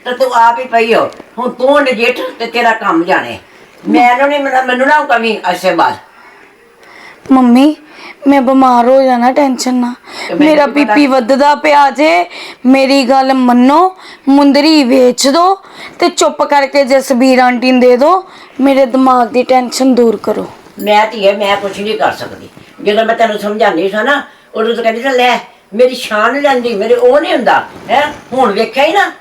ਤੇ ਤੂੰ ਆਪ ਹੀ ਪਈ ਹੋ। ਹੁਣ ਤੂੰ ਨਜਿੱਠ ਤੇ ਤੇਰਾ ਕੰਮ ਜਾਣੇ। ਮੈਨੂੰ ਨਹੀਂ ਮੈਨੂੰ ਮੈਨੂੰ ਨਾ ਕਵੀ ਅਸੇ ਬਾਅਦ ਮੰਮੀ ਮੈਂ ਬਿਮਾਰ ਹੋ ਜਾਣਾ ਟੈਨਸ਼ਨ ਨਾ ਮੇਰਾ? ਬੀਪੀ ਵੱਧਦਾ ਪਿਆ ਜੇ ਮੇਰੀ ਗੱਲ ਮੰਨੋ ਮੁੰਦਰੀ ਵੇਚ ਦੋ ਤੇ ਚੁੱਪ ਕਰਕੇ ਜਸਬੀਰ ਆਂਟੀ ਨੂੰ ਦੇ ਦੋ ਮੇਰੇ ਦਿਮਾਗ ਦੀ ਟੈਨਸ਼ਨ ਦੂਰ ਕਰੋ। ਮੈਂ ਧੀਏ ਮੈਂ ਕੁਝ ਨਹੀਂ ਕਰ ਸਕਦੀ। ਜਦੋਂ ਮੈਂ ਤੈਨੂੰ ਸਮਝਾਉਂਦੀ ਸਾਂ ਨਾ ਉਦੋਂ ਤੂੰ ਕਹਿੰਦੀ ਸੀ ਲੈ ਮੇਰੀ ਸ਼ਾਨ ਲੈਂਦੀ ਮੇਰੇ ਉਹ ਨਹੀਂ ਹੁੰਦਾ ਹੈ? ਹੁਣ ਵੇਖਿਆ ਹੀ ਨਾ।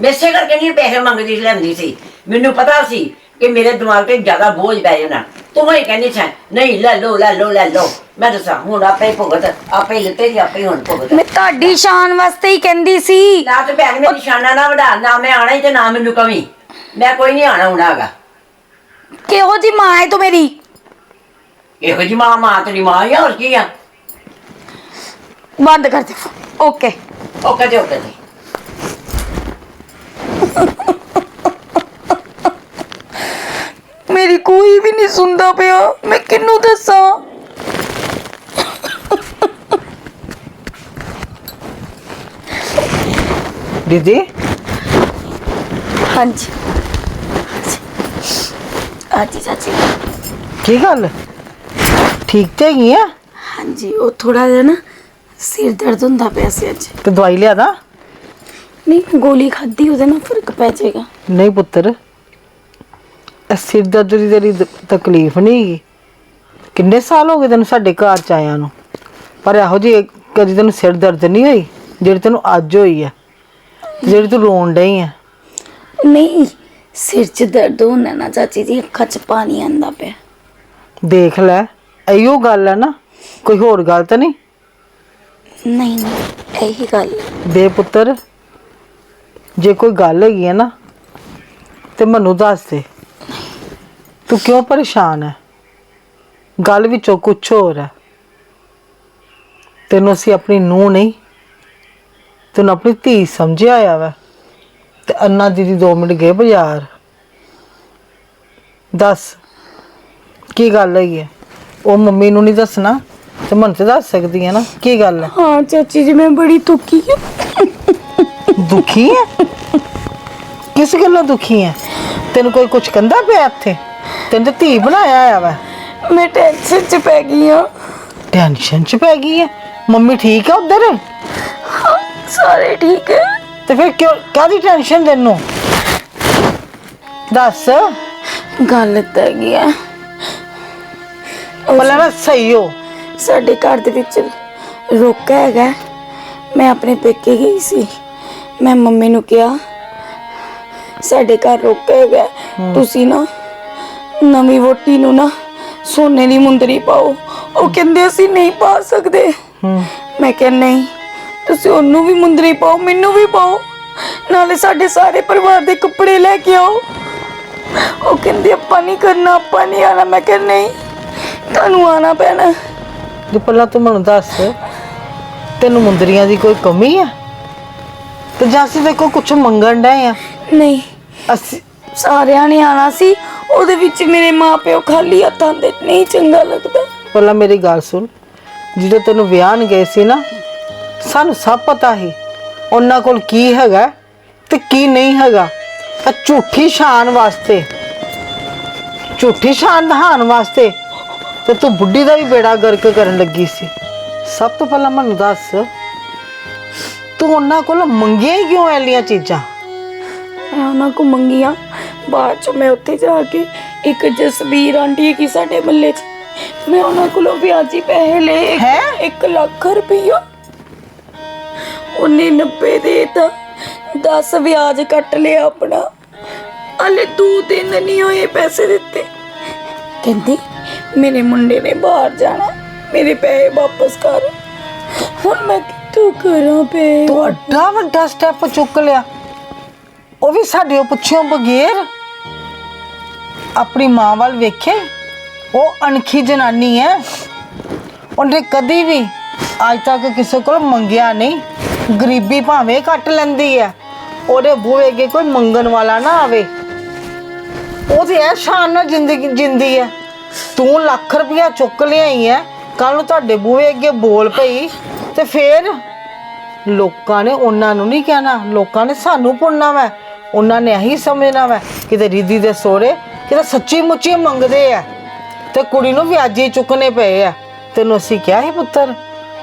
ਮੈਸੇ ਕਰਕੇ ਨਹੀਂ ਪੈਸੇ ਮੰਗਦੀ ਲੈਂਦੀ ਸੀ। ਮੈਨੂੰ ਪਤਾ ਸੀ ਕਿ ਮੇਰੇ ਦਿਮਾਗ ਤੇ ਜ਼ਿਆਦਾ ਬੋਝ ਪੈ ਜਾਣਾ। ਤੂੰ ਹੀ ਕਹਿੰਦੀ ਸੀ ਨਹੀਂ ਲੈ ਲਓ ਲੈ ਲਓ ਲੈ ਲਓ ਮੈਂ ਦੱਸਾਂ ਹੁਣ ਆਪੇ ਹੀ ਭੁਗਤ ਆਪੇ ਹੀ ਲਿੱਤੇ ਜੀ ਆਪੇ ਹੀ ਹੁਣ ਭੁਗਤ ਮੈਂ ਤੁਹਾਡੀ ਸ਼ਾਨ ਵਾਸਤੇ ਹੀ ਕਹਿੰਦੀ ਸੀ ਨਾ ਤੇ ਭੈਣ ਮੇਰੀ ਸ਼ਾਨਾ ਨਾ ਵਡਾ ਨਾ ਮੈਂ ਆਣਾ ਹੀ ਤੇ ਨਾ ਮੈਨੂੰ ਕਵੀ ਮੈਂ ਕੋਈ ਨਹੀਂ ਆਣਾ ਹੁਣਾਗਾ ਕਿਹੋ ਜੀ ਮਾਂ ਹੈ ਤੂੰ ਮੇਰੀ ਇਹੋ ਜੀ ਮਾਂ ਮਾਂ ਤੇਰੀ ਮਾਂ ਹੀ ਆ ਹੋਰ ਕੀ ਆ ਬੰਦ ਕਰ ਦੇ ਓਕੇ ਉਹ ਕਦੇ ਉਹ ਕਦੇ ਮੇਰੀ ਕੋਈ ਵੀ ਨਹੀਂ ਸੁਣਦਾ ਪਿਆ। ਮੈਂ ਕਿੰਨੂੰ ਦੱਸਾਂ? ਦੀਦੀ? ਹਾਂਜੀ। ਹਾਂਜੀ ਚਾਚੀ। ਕੀ ਗੱਲ? ਠੀਕ ਤੇ ਹੈਗੀ ਆ? ਹਾਂਜੀ ਉਹ ਥੋੜਾ ਜਿਹਾ ਨਾ ਸਿਰ ਦਰਦ ਹੁੰਦਾ ਪਿਆ ਸੀ ਅੱਜ। ਤੇ ਦਵਾਈ ਲਿਆਦਾ? ਨਹੀਂ ਗੋਲੀ ਖਾਧੀ ਉਹਦੇ ਨਾਲ ਫ਼ਰਕ ਪੈ ਜਾਏਗਾ। ਨਹੀਂ ਪੁੱਤਰ ਇਹ ਸਿਰ ਦਰਦ ਦੀ ਤੇਰੀ ਦ- ਤਕਲੀਫ ਨਹੀਂ ਹੈਗੀ। ਕਿੰਨੇ ਸਾਲ ਹੋ ਗਏ ਤੈਨੂੰ ਸਾਡੇ ਘਰ ਚ ਆਇਆ ਨੂੰ? ਪਰ ਇਹੋ ਜਿਹੀ ਕਦੀ ਤੈਨੂੰ ਸਿਰ ਦਰਦ ਨਹੀਂ ਹੋਈ ਜਿਹੜੀ ਤੈਨੂੰ ਅੱਜ ਹੋਈ ਹੈ ਜਿਹੜੀ ਤੂੰ ਰੋਣ ਡਈ ਹੈ ਨਹੀਂ ਸਿਰ 'ਚ ਦਰਦ ਹੁੰਦਾ ਨਾ ਚਾਚੀ ਜੀ ਅੱਖਾਂ 'ਚ ਪਾਣੀ ਆਂਦਾ ਪਿਆ। ਦੇਖ ਲੈ ਇਹੋ ਗੱਲ ਹੈ ਨਾ ਕੋਈ ਹੋਰ ਗੱਲ ਤਾਂ ਨਹੀਂ? ਨਹੀਂ ਨਹੀਂ ਇਹੀ ਗੱਲ ਹੈ। ਦੇ ਪੁੱਤਰ ਜੇ ਕੋਈ ਗੱਲ ਹੈਗੀ ਹੈ ਨਾ ਤੇ ਮੈਨੂੰ ਦੱਸ ਦੇ। ਤੂੰ ਕਿਉਂ ਪਰੇਸ਼ਾਨ ਹੈ ਗੱਲ ਵਿੱਚੋਂ ਕੁਛ ਹੋਰ ਹੈ ਤੈਨੂੰ ਅਸੀਂ ਆਪਣੀ ਨੂੰਹ ਨਹੀਂ ਤੈਨੂੰ ਆਪਣੀ ਧੀ ਸਮਝਿਆ ਆ ਵਾ ਤੇ ਅੰਨਾ ਦੀਦੀ 2 ਮਿੰਟ ਗਏ ਬਾਜ਼ਾਰ। ਦੱਸ ਕੀ ਗੱਲ ਹੈਗੀ ਹੈ ਉਹ ਮੰਮੀ ਨੂੰ ਨਹੀਂ ਦੱਸਣਾ ਤੇ ਮੈਨੂੰ ਤੇ ਦੱਸ ਸਕਦੀ ਹੈ ਨਾ ਕੀ ਗੱਲ ਹੈ ਹਾਂ ਚਾਚੀ ਜੀ ਮੈਂ ਬੜੀ ਦੁਖੀ ਹਾਂ ਦੁਖੀ ਹੈ ਕਿਸ ਗੱਲੋਂ ਦੁਖੀ ਹੈ ਤੈਨੂੰ ਕੋਈ ਕੁਝ ਕੰਦਾ ਪਿਆ ਇੱਥੇ? ਤੈਨੂੰ ਤਾਂ ਧੀ ਬਣਾਇਆ ਆ ਵਾ। ਮੈਂ ਟੈਨਸ਼ਨ 'ਚ ਪੈ ਗਈ ਹਾਂ। ਟੈਨਸ਼ਨ ਚ ਪੈ ਗਈ ਹੈ ਮੰਮੀ ਠੀਕ ਹੈ ਉਧਰ? ਹਾਂ, ਸਾਰੇ ਠੀਕ ਹੈ ਤੇ ਫਿਰ ਕਿਉਂ ਕਾਦੀ ਟੈਨਸ਼ਨ ਤੈਨੂੰ? ਦੱਸ। ਗੱਲ ਤਾਂ ਹੈਗੀ ਹੈ ਪਹਿਲਾਂ ਨਾ ਸਹੀ ਹੋ। ਸਾਡੇ ਘਰ ਦੇ ਵਿੱਚ ਰੋਕਾ ਹੈਗਾ। ਮੈਂ ਆਪਣੇ ਪੇਕੇ ਗਈ ਸੀ। ਮੈਂ ਮੰਮੀ ਨੂੰ ਕਿਹਾ ਸਾਡੇ ਘਰ ਰੋਕਾ ਹੈਗਾ। ਤੁਸੀਂ ਨਾ ਨਵੀਂ ਵੋਟੀ ਨੂੰ ਨਾ ਸੋਨੇ ਦੀ ਮੁੰਦਰੀ ਪਾਓ। ਉਹ ਕਹਿੰਦੇ ਅਸੀਂ ਨਹੀਂ ਪਾ ਸਕਦੇ। ਮੈਂ ਕਿਹਾ ਨਹੀਂ ਤੁਸੀਂ ਉਹਨੂੰ ਵੀ ਮੁੰਦਰੀ ਪਾਓ ਮੈਨੂੰ ਵੀ ਪਾਓ। ਨਾਲੇ ਸਾਡੇ ਸਾਰੇ ਪਰਿਵਾਰ ਦੇ ਕੱਪੜੇ ਲੈ ਕੇ ਆਓ। ਉਹ ਕਹਿੰਦੇ ਆਪਾਂ ਨਹੀਂ ਕਰਨਾ ਆਪਾਂ ਨਹੀਂ ਆਣਾ ਮੈਂ ਕਿਹਾ ਨਹੀਂ ਤੁਹਾਨੂੰ ਆਣਾ ਪੈਣਾ। ਜੇ ਪਹਿਲਾਂ ਤੂੰ ਮੈਨੂੰ ਦੱਸ ਤੈਨੂੰ ਮੁੰਦਰੀਆਂ ਦੀ ਕੋਈ ਕਮੀ ਹੈ ਤੇ ਜਾਂ ਅਸੀਂ ਦੇਖੋ ਕੁਝ ਮੰਗਣ ਡਏ ਆ? ਨਹੀਂ। ਅਸੀਂ ਸਾਰਿਆਂ ਨੇ ਆਣਾ ਸੀ, ਉਹਦੇ ਵਿੱਚ ਮੇਰੇ ਮਾਪਿਓ ਖਾਲੀ ਹੱਥਾਂ ਦੇ, ਨਹੀਂ ਚੰਗਾ ਲੱਗਦਾ। ਪਹਿਲਾਂ ਮੇਰੀ ਗੱਲ ਸੁਣ, ਜਿਹੜੇ ਤੈਨੂੰ ਵਿਆਹਨ ਗਏ ਸੀ ਨਾ, ਸਾਨੂੰ ਸਭ ਪਤਾ ਸੀ, ਉਹਨਾਂ ਕੋਲ ਕੀ ਹੈਗਾ ਤੇ ਕੀ ਨਹੀਂ ਹੈਗਾ। ਤਾਂ ਝੂਠੀ ਸ਼ਾਨ ਵਾਸਤੇ, ਝੂਠੀ ਸ਼ਾਨ ਦਿਖਾਉਣ ਵਾਸਤੇ ਤੇ ਤੂੰ ਬੁੱਢੀ ਦਾ ਵੀ ਬੇੜਾ ਗਰਕ ਕਰਨ ਲੱਗੀ ਸੀ। ਸਭ ਤੋਂ ਪਹਿਲਾਂ ਮੈਨੂੰ ਦੱਸ, ਤੂੰ ਉਹਨਾਂ ਕੋਲ ਮੰਗੀਆਂ ਹੀ ਕਿਉਂ ਐਲੀਆਂ ਚੀਜ਼ਾਂ? ਮੈਂ ਉਹਨਾਂ ਕੋ ਮੰਗੀਆਂ ਬਾਅਦ ਚ ਮੈਂ ਉੱਥੇ ਜਾ ਕੇ ਇੱਕ ਜਸਬੀਰ ਆਂਟੀ ਕੀ ਸਾਡੇ ਮੱਲੇ 'ਚ ਮੈਂ ਉਹਨਾਂ ਕੋਲੋਂ ਵਿਆਜੀ ਪੈਸੇ ਲਏ ਹੈਂ? 1 ਲੱਖ ਰੁਪਈਆ ਉਹਨੇ 90 ਦੇਤਾ 10 ਵਿਆਜ ਕੱਟ ਲਿਆ ਆਪਣਾ ਹਲੇ ਦੋ ਦਿਨ ਨਹੀਂ ਹੋਏ ਪੈਸੇ ਦਿੱਤੇ ਕਹਿੰਦੀ ਮੇਰੇ ਮੁੰਡੇ ਨੇ ਬਾਹਰ ਜਾਣਾ ਮੇਰੇ ਪੈਸੇ ਵਾਪਸ ਕਰ ਹੁਣ ਮੈਂ ਕਿੱਥੋਂ ਕਰਾਂ ਪੇ ਤੂੰ ਅੱਡਾ ਵੱਡਾ ਸਟੈਪ ਚੁੱਕ ਲਿਆ ਉਹ ਵੀ ਸਾਡੇ ਪੁੱਛਿਓ ਬਗੈਰ। ਆਪਣੀ ਮਾਂ ਵੱਲ ਵੇਖੇ, ਉਹ ਅਣਖੀ ਜਨਾਨੀ ਹੈ ਉਹਨੇ ਕਦੀ ਵੀ ਅੱਜ ਤੱਕ ਕਿਸੇ ਕੋਲ ਮੰਗਿਆ ਨਹੀਂ। ਗਰੀਬੀ ਭਾਵੇਂ ਕੱਟ ਲੈਂਦੀ ਹੈ ਉਹਦੇ ਬੂਹੇ ਅੱਗੇ ਕੋਈ ਮੰਗਣ ਵਾਲਾ ਨਾ ਆਵੇ। ਉਹ ਤੇ ਇਹ ਸ਼ਾਨ ਨਾਲ ਜ਼ਿੰਦਗੀ ਜਿੰਦੀ ਹੈ ਤੂੰ ਲੱਖ ਰੁਪਇਆ ਚੁੱਕ ਲਿਆਈ ਹੈ ਕੱਲ ਨੂੰ ਤੁਹਾਡੇ ਬੂਹੇ ਅੱਗੇ ਬੋਲ ਪਈ ਤੇ ਫੇਰ ਲੋਕਾਂ ਨੇ ਉਹਨਾਂ ਨੂੰ ਨਹੀਂ ਕਹਿਣਾ। ਲੋਕਾਂ ਨੇ ਸਾਨੂੰ ਪੁੰਨਾ ਵਾ। ਉਹਨਾਂ ਨੇ ਇਹੀ ਸਮਝਣਾ ਵਾ, ਕਿਤੇ ਰਿੱਧੀ ਦੇ ਸੋਹਰੇ ਕਿਤੇ ਸੱਚੀ ਮੁੱਚੀ ਮੰਗਦੇ ਆ। ਤੇ ਕੁੜੀ ਨੂੰ ਵਿਆਜੀ ਚੁੱਕਣੇ ਪਏ ਆ। ਤੈਨੂੰ ਅਸੀਂ ਕਿਹਾ ਸੀ ਪੁੱਤਰ,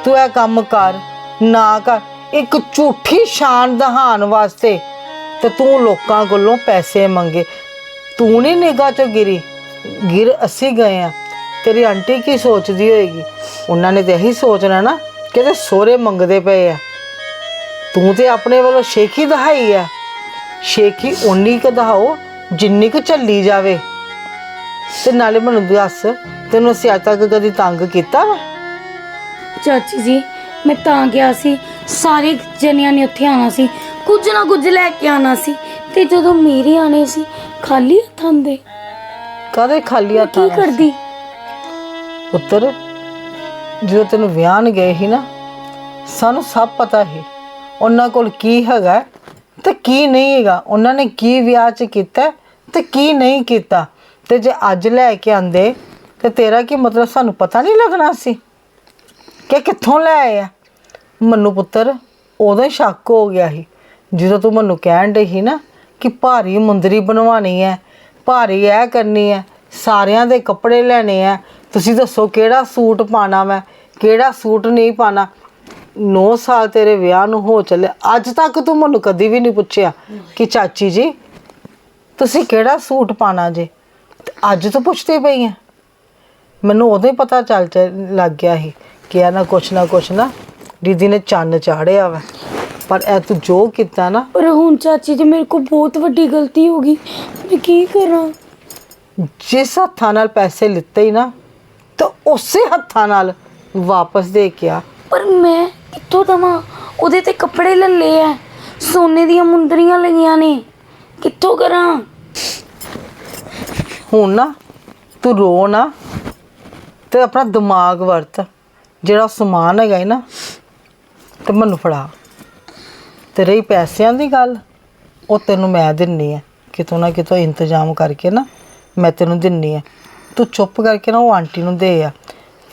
ਤੂੰ ਇਹ ਕੰਮ ਕਰ, ਨਾ ਕਰ, ਇੱਕ ਝੂਠੀ ਸ਼ਾਨ ਦਹਾਨ ਵਾਸਤੇ ਤੇ ਤੂੰ ਲੋਕਾਂ ਕੋਲੋਂ ਪੈਸੇ ਮੰਗੇ। ਤੂੰ ਨਹੀਂ ਨਿਗਾਹ ਚੋਂ ਗਿਰੀ, ਗਿਰ ਅਸੀਂ ਗਏ ਆ। ਤੇਰੀ ਆਂਟੀ ਕੀ ਸੋਚਦੀ ਹੋਏਗੀ? ਉਹਨਾਂ ਨੇ ਤੇ ਇਹੀ ਸੋਚਣਾ ਨਾ, ਕਿ ਤੇ ਸੋਹਰੇ ਮੰਗਦੇ ਪਏ ਆ। ਤੂੰ ਤੇ ਆਪਣੇ ਵੱਲੋਂ ਸ਼ੇਖੀ ਦਹਾਈ ਆ। ਸ਼ੇਖੀ ਉਨੀ ਕੁ ਦਹਾਓ ਜਿੰਨੀ ਕੁ ਚੱਲੀ ਜਾਵੇ। ਤੇ ਨਾਲੇ ਮੈਨੂੰ ਦੱਸ ਤੈਨੂੰ ਅਸੀਂ ਅੱਜ ਤੱਕ ਕਦੀ ਤੰਗ ਕੀਤਾ ਵਾ? ਚਾਚੀ ਜੀ ਮੈਂ ਤਾਂ ਗਿਆ ਸੀ ਸਾਰੇ ਜਣਿਆਂ ਨੇ ਉੱਥੇ ਆਣਾ ਸੀ ਕੁਝ ਨਾ ਕੁਝ ਲੈ ਕੇ ਆਣਾ ਸੀ ਤੇ ਜਦੋਂ ਮੇਰੇ ਆਣੇ ਸੀ ਖਾਲੀ ਹੱਥਾਂ ਦੇ। ਕਾਦੇ ਖਾਲੀ ਕੀ ਹੱਥਾਂ ਨਾਲ? ਕਰਦੀ? ਪੁੱਤਰ ਜਦੋਂ ਤੈਨੂੰ ਵਿਆਹਨ ਗਏ ਸੀ ਨਾ ਸਾਨੂੰ ਸਭ ਪਤਾ ਸੀ ਉਹਨਾਂ ਕੋਲ ਕੀ ਹੈਗਾ ਤੇ ਕੀ ਨਹੀਂ ਹੈਗਾ? ਉਹਨਾਂ ਨੇ ਕੀ ਵਿਆਹ ਚ ਕੀਤਾ ਤੇ ਕੀ ਨਹੀਂ ਕੀਤਾ? ਤੇ ਜੇ ਅੱਜ ਲੈ ਕੇ ਆਂਦੇ, ਤੇ ਤੇਰਾ ਕੀ ਮਤਲਬ ਸਾਨੂੰ ਪਤਾ ਨਹੀਂ ਲੱਗਣਾ ਸੀ? ਕਿ ਕਿੱਥੋਂ ਲੈ ਆਏ ਆ? ਮੰਨੂ ਪੁੱਤਰ, ਉਦੋਂ ਹੀ ਸ਼ੱਕ ਹੋ ਗਿਆ ਸੀ। ਜਦੋਂ ਤੂੰ ਮੈਨੂੰ ਕਹਿਣ ਡਈ ਸੀ ਨਾ ਕਿ ਭਾਰੀ ਮੁੰਦਰੀ ਬਣਵਾਣੀ ਹੈ, ਭਾਰੀ ਇਹ ਕਰਨੀ ਹੈ, ਸਾਰਿਆਂ ਦੇ ਕੱਪੜੇ ਲੈਣੇ ਆ ਤੁਸੀਂ ਦੱਸੋ ਕਿਹੜਾ ਸੂਟ ਪਾਣਾ ਮੈਂ ਕਿਹੜਾ ਸੂਟ ਨਹੀਂ ਪਾਣਾ 9 ਸਾਲ ਤੇਰੇ ਵਿਆਹ ਨੂੰ ਹੋ ਚੱਲੇ ਅੱਜ ਤੱਕ ਤੂੰ ਮੈਨੂੰ ਕਦੀ ਵੀ ਨਹੀਂ ਪੁੱਛਿਆ ਕਿ ਚਾਚੀ ਜੀ ਤੁਸੀਂ ਕਿਹੜਾ ਸੂਟ ਪਾਣਾ ਜੇ? ਤੇ ਅੱਜ ਤੂੰ ਪੁੱਛਦੀ ਪਈ ਹੈ ਮੈਨੂੰ ਉਦੋਂ ਹੀ ਪਤਾ ਚੱਲ ਚ- ਲੱਗ ਗਿਆ ਸੀ ਕਿ ਇਹ ਨਾ ਕੁਛ ਨਾ ਕੁਛ ਨਾ ਦੀਦੀ ਨੇ ਚੰਨ ਚਾੜਿਆ ਵਾ। ਪਰ ਇਹ ਤੂੰ ਜੋ ਕੀਤਾ ਨਾ ਪਰ ਹੁਣ ਚਾਚੀ ਜੀ ਮੇਰੇ ਕੋਲ ਬਹੁਤ ਵੱਡੀ ਗਲਤੀ ਹੋ ਗਈ। ਮੈਂ ਕੀ ਕਰਾਂ? ਜਿਸ ਹੱਥਾਂ ਨਾਲ ਪੈਸੇ ਲਿੱਤੇ ਹੀ ਨਾ ਤਾਂ ਉਸੇ ਹੱਥਾਂ ਨਾਲ ਵਾਪਸ ਦੇ ਕੇ ਆ। ਪਰ ਮੈਂ ਕਿੱਥੋਂ ਦਵਾਂ? ਉਹਦੇ ਤੇ ਕੱਪੜੇ ਲੱਲੇ ਐ। ਸੋਨੇ ਦੀਆਂ ਮੁੰਦਰੀਆਂ ਲਈਆਂ ਨੇ। ਕਿੱਥੋਂ ਕਰਾਂ? ਹੁਣ ਨਾ, ਤੂੰ ਰੋ ਨਾ ਤੇ ਆਪਣਾ ਦਿਮਾਗ ਵਰਤ। ਜਿਹੜਾ ਸਮਾਨ ਹੈਗਾ ਈ ਨਾ, ਤੇ ਮੈਨੂੰ ਫੜਾ। ਤੇ ਰਹੀ ਪੈਸਿਆਂ ਦੀ ਗੱਲ, ਉਹ ਤੈਨੂੰ ਮੈਂ ਦਿੰਨੀ ਆ। ਕਿਤੋਂ ਨਾ ਕਿਤੋਂ ਇੰਤਜ਼ਾਮ ਕਰਕੇ ਨਾ ਮੈਂ ਤੈਨੂੰ ਦਿੰਨੀ ਆ। ਤੂੰ ਚੁੱਪ ਕਰਕੇ ਨਾ ਉਹ ਆਂਟੀ ਨੂੰ ਦੇ ਆ।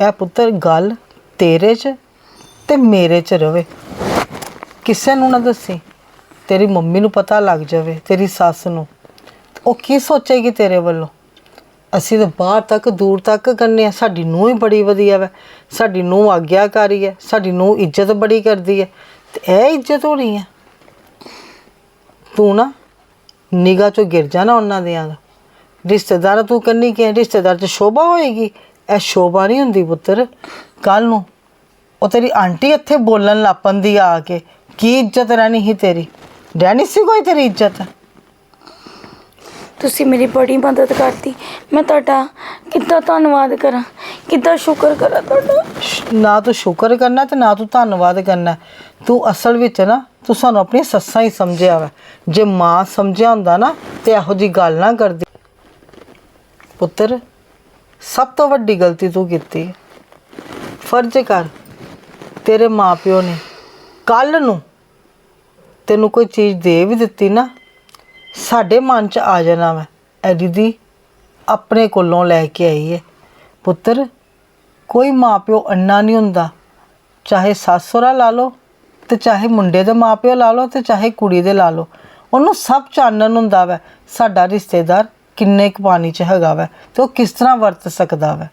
ਇਹ ਪੁੱਤਰ, ਗੱਲ ਤੇਰੇ 'ਚ ਤੇ ਮੇਰੇ 'ਚ ਰਵੇ। ਕਿਸੇ ਨੂੰ ਨਾ ਦੱਸੀ, ਤੇਰੀ ਮੰਮੀ ਨੂੰ ਪਤਾ ਲੱਗ ਜਾਵੇ, ਤੇਰੀ ਸੱਸ ਨੂੰ। ਉਹ ਕੀ ਸੋਚੇਗੀ ਤੇਰੇ ਵੱਲੋਂ? ਅਸੀਂ ਤਾਂ ਬਾਹਰ ਤੱਕ, ਦੂਰ ਤੱਕ ਕਰਨੇ ਆ। ਸਾਡੀ ਨੂੰਹ ਹੀ ਬੜੀ ਵਧੀਆ ਵੈ। ਸਾਡੀ ਨੂੰਹ ਆਗਿਆਕਾਰੀ ਹੈ। ਸਾਡੀ ਨੂੰਹ ਇੱਜ਼ਤ ਬੜੀ ਕਰਦੀ ਹੈ। ਤੇ ਇਹ ਇੱਜ਼ਤ ਹੋਣੀ ਹੈ ਤੂੰ ਨਾ ਨਿਗਾਹ ਚੋਂ ਗਿਰ ਜਾਣਾ ਉਹਨਾਂ ਦੀਆਂ ਦਾ। ਰਿਸ਼ਤੇਦਾਰ ਤੂੰ ਕੰਨੀ ਕਿ ਰਿਸ਼ਤੇਦਾਰ ਚ ਸ਼ੋਭਾ ਹੋਏਗੀ? ਇਹ ਸ਼ੋਭਾ ਨਹੀਂ ਹੁੰਦੀ ਪੁੱਤਰ। ਕੱਲ ਨੂੰ ਉਹ ਤੇਰੀ ਆਂਟੀ ਇੱਥੇ ਬੋਲਣ ਲੱਪਨ ਦੀ ਆ ਕੇ। ਕੀ ਇੱਜ਼ਤ ਰਹਿਣੀ ਸੀ ਤੇਰੀ? ਰਹਿਣੀ ਸੀ ਕੋਈ ਤੇਰੀ ਇੱਜ਼ਤ? ਤੁਸੀਂ ਮੇਰੀ ਬੜੀ ਮਦਦ ਕਰਤੀ। ਮੈਂ ਤੁਹਾਡਾ ਕਿੱਦਾਂ ਧੰਨਵਾਦ ਕਰਾਂ? ਕਿੱਦਾਂ ਸ਼ੁਕਰ ਕਰਾਂ ਤੁਹਾਡਾ? ਸ਼- ਨਾ ਤੂੰ ਸ਼ੁਕਰ ਕਰਨਾ ਤੇ ਨਾ ਤੂੰ ਧੰਨਵਾਦ ਕਰਨਾ। ਤੂੰ ਅਸਲ ਵਿੱਚ ਨਾ ਤੂੰ ਸਾਨੂੰ ਆਪਣੀ ਸੱਸਾਂ ਹੀ ਸਮਝਿਆ ਵਾ। ਜੇ ਮਾਂ ਸਮਝਿਆ ਹੁੰਦਾ ਨਾ ਤੇ ਇਹੋ ਜੀ ਗੱਲ ਨਾ ਕਰਦੀ। ਪੁੱਤਰ ਸਭ ਤੋਂ ਵੱਡੀ ਗਲਤੀ ਤੂੰ ਕੀਤੀ। ਹੈ। ਫਰਜ਼ ਕਰ ਤੇਰੇ ਮਾਪਿਓ ਨੇ ਕੱਲ ਨੂੰ ਤੈਨੂੰ ਕੋਈ ਚੀਜ਼ ਦੇ ਵੀ ਦਿੱਤੀ ਨਾ, ਸਾਡੇ ਮਨ 'ਚ ਆ ਜਾਣਾ ਵਾ। ਐਡੀ ਦੀ ਆਪਣੇ ਕੋਲੋਂ ਲੈ ਕੇ ਆਈ ਹੈ ਪੁੱਤਰ, ਕੋਈ ਮਾਪਿਓ ਅੰਨਾ ਨਹੀਂ ਹੁੰਦਾ। ਚਾਹੇ ਸੱਸ ਸਹੁਰਾ ਲਾ ਲਓ ਤੇ ਚਾਹੇ ਮੁੰਡੇ ਦੇ ਮਾਪਿਓ ਲਾ ਲਓ ਤੇ ਚਾਹੇ ਕੁੜੀ ਦੇ ਲਾ ਲਓ। ਉਹਨੂੰ ਸਭ ਚਾਨਣ ਹੁੰਦਾ ਵੈ। ਸਾਡਾ ਰਿਸ਼ਤੇਦਾਰ ਕਿੰਨੇ ਕੁ ਪਾਣੀ 'ਚ ਹੈਗਾ ਵੈ ਤੇ ਉਹ ਕਿਸ ਤਰ੍ਹਾਂ ਵਰਤ ਸਕਦਾ ਵੈ।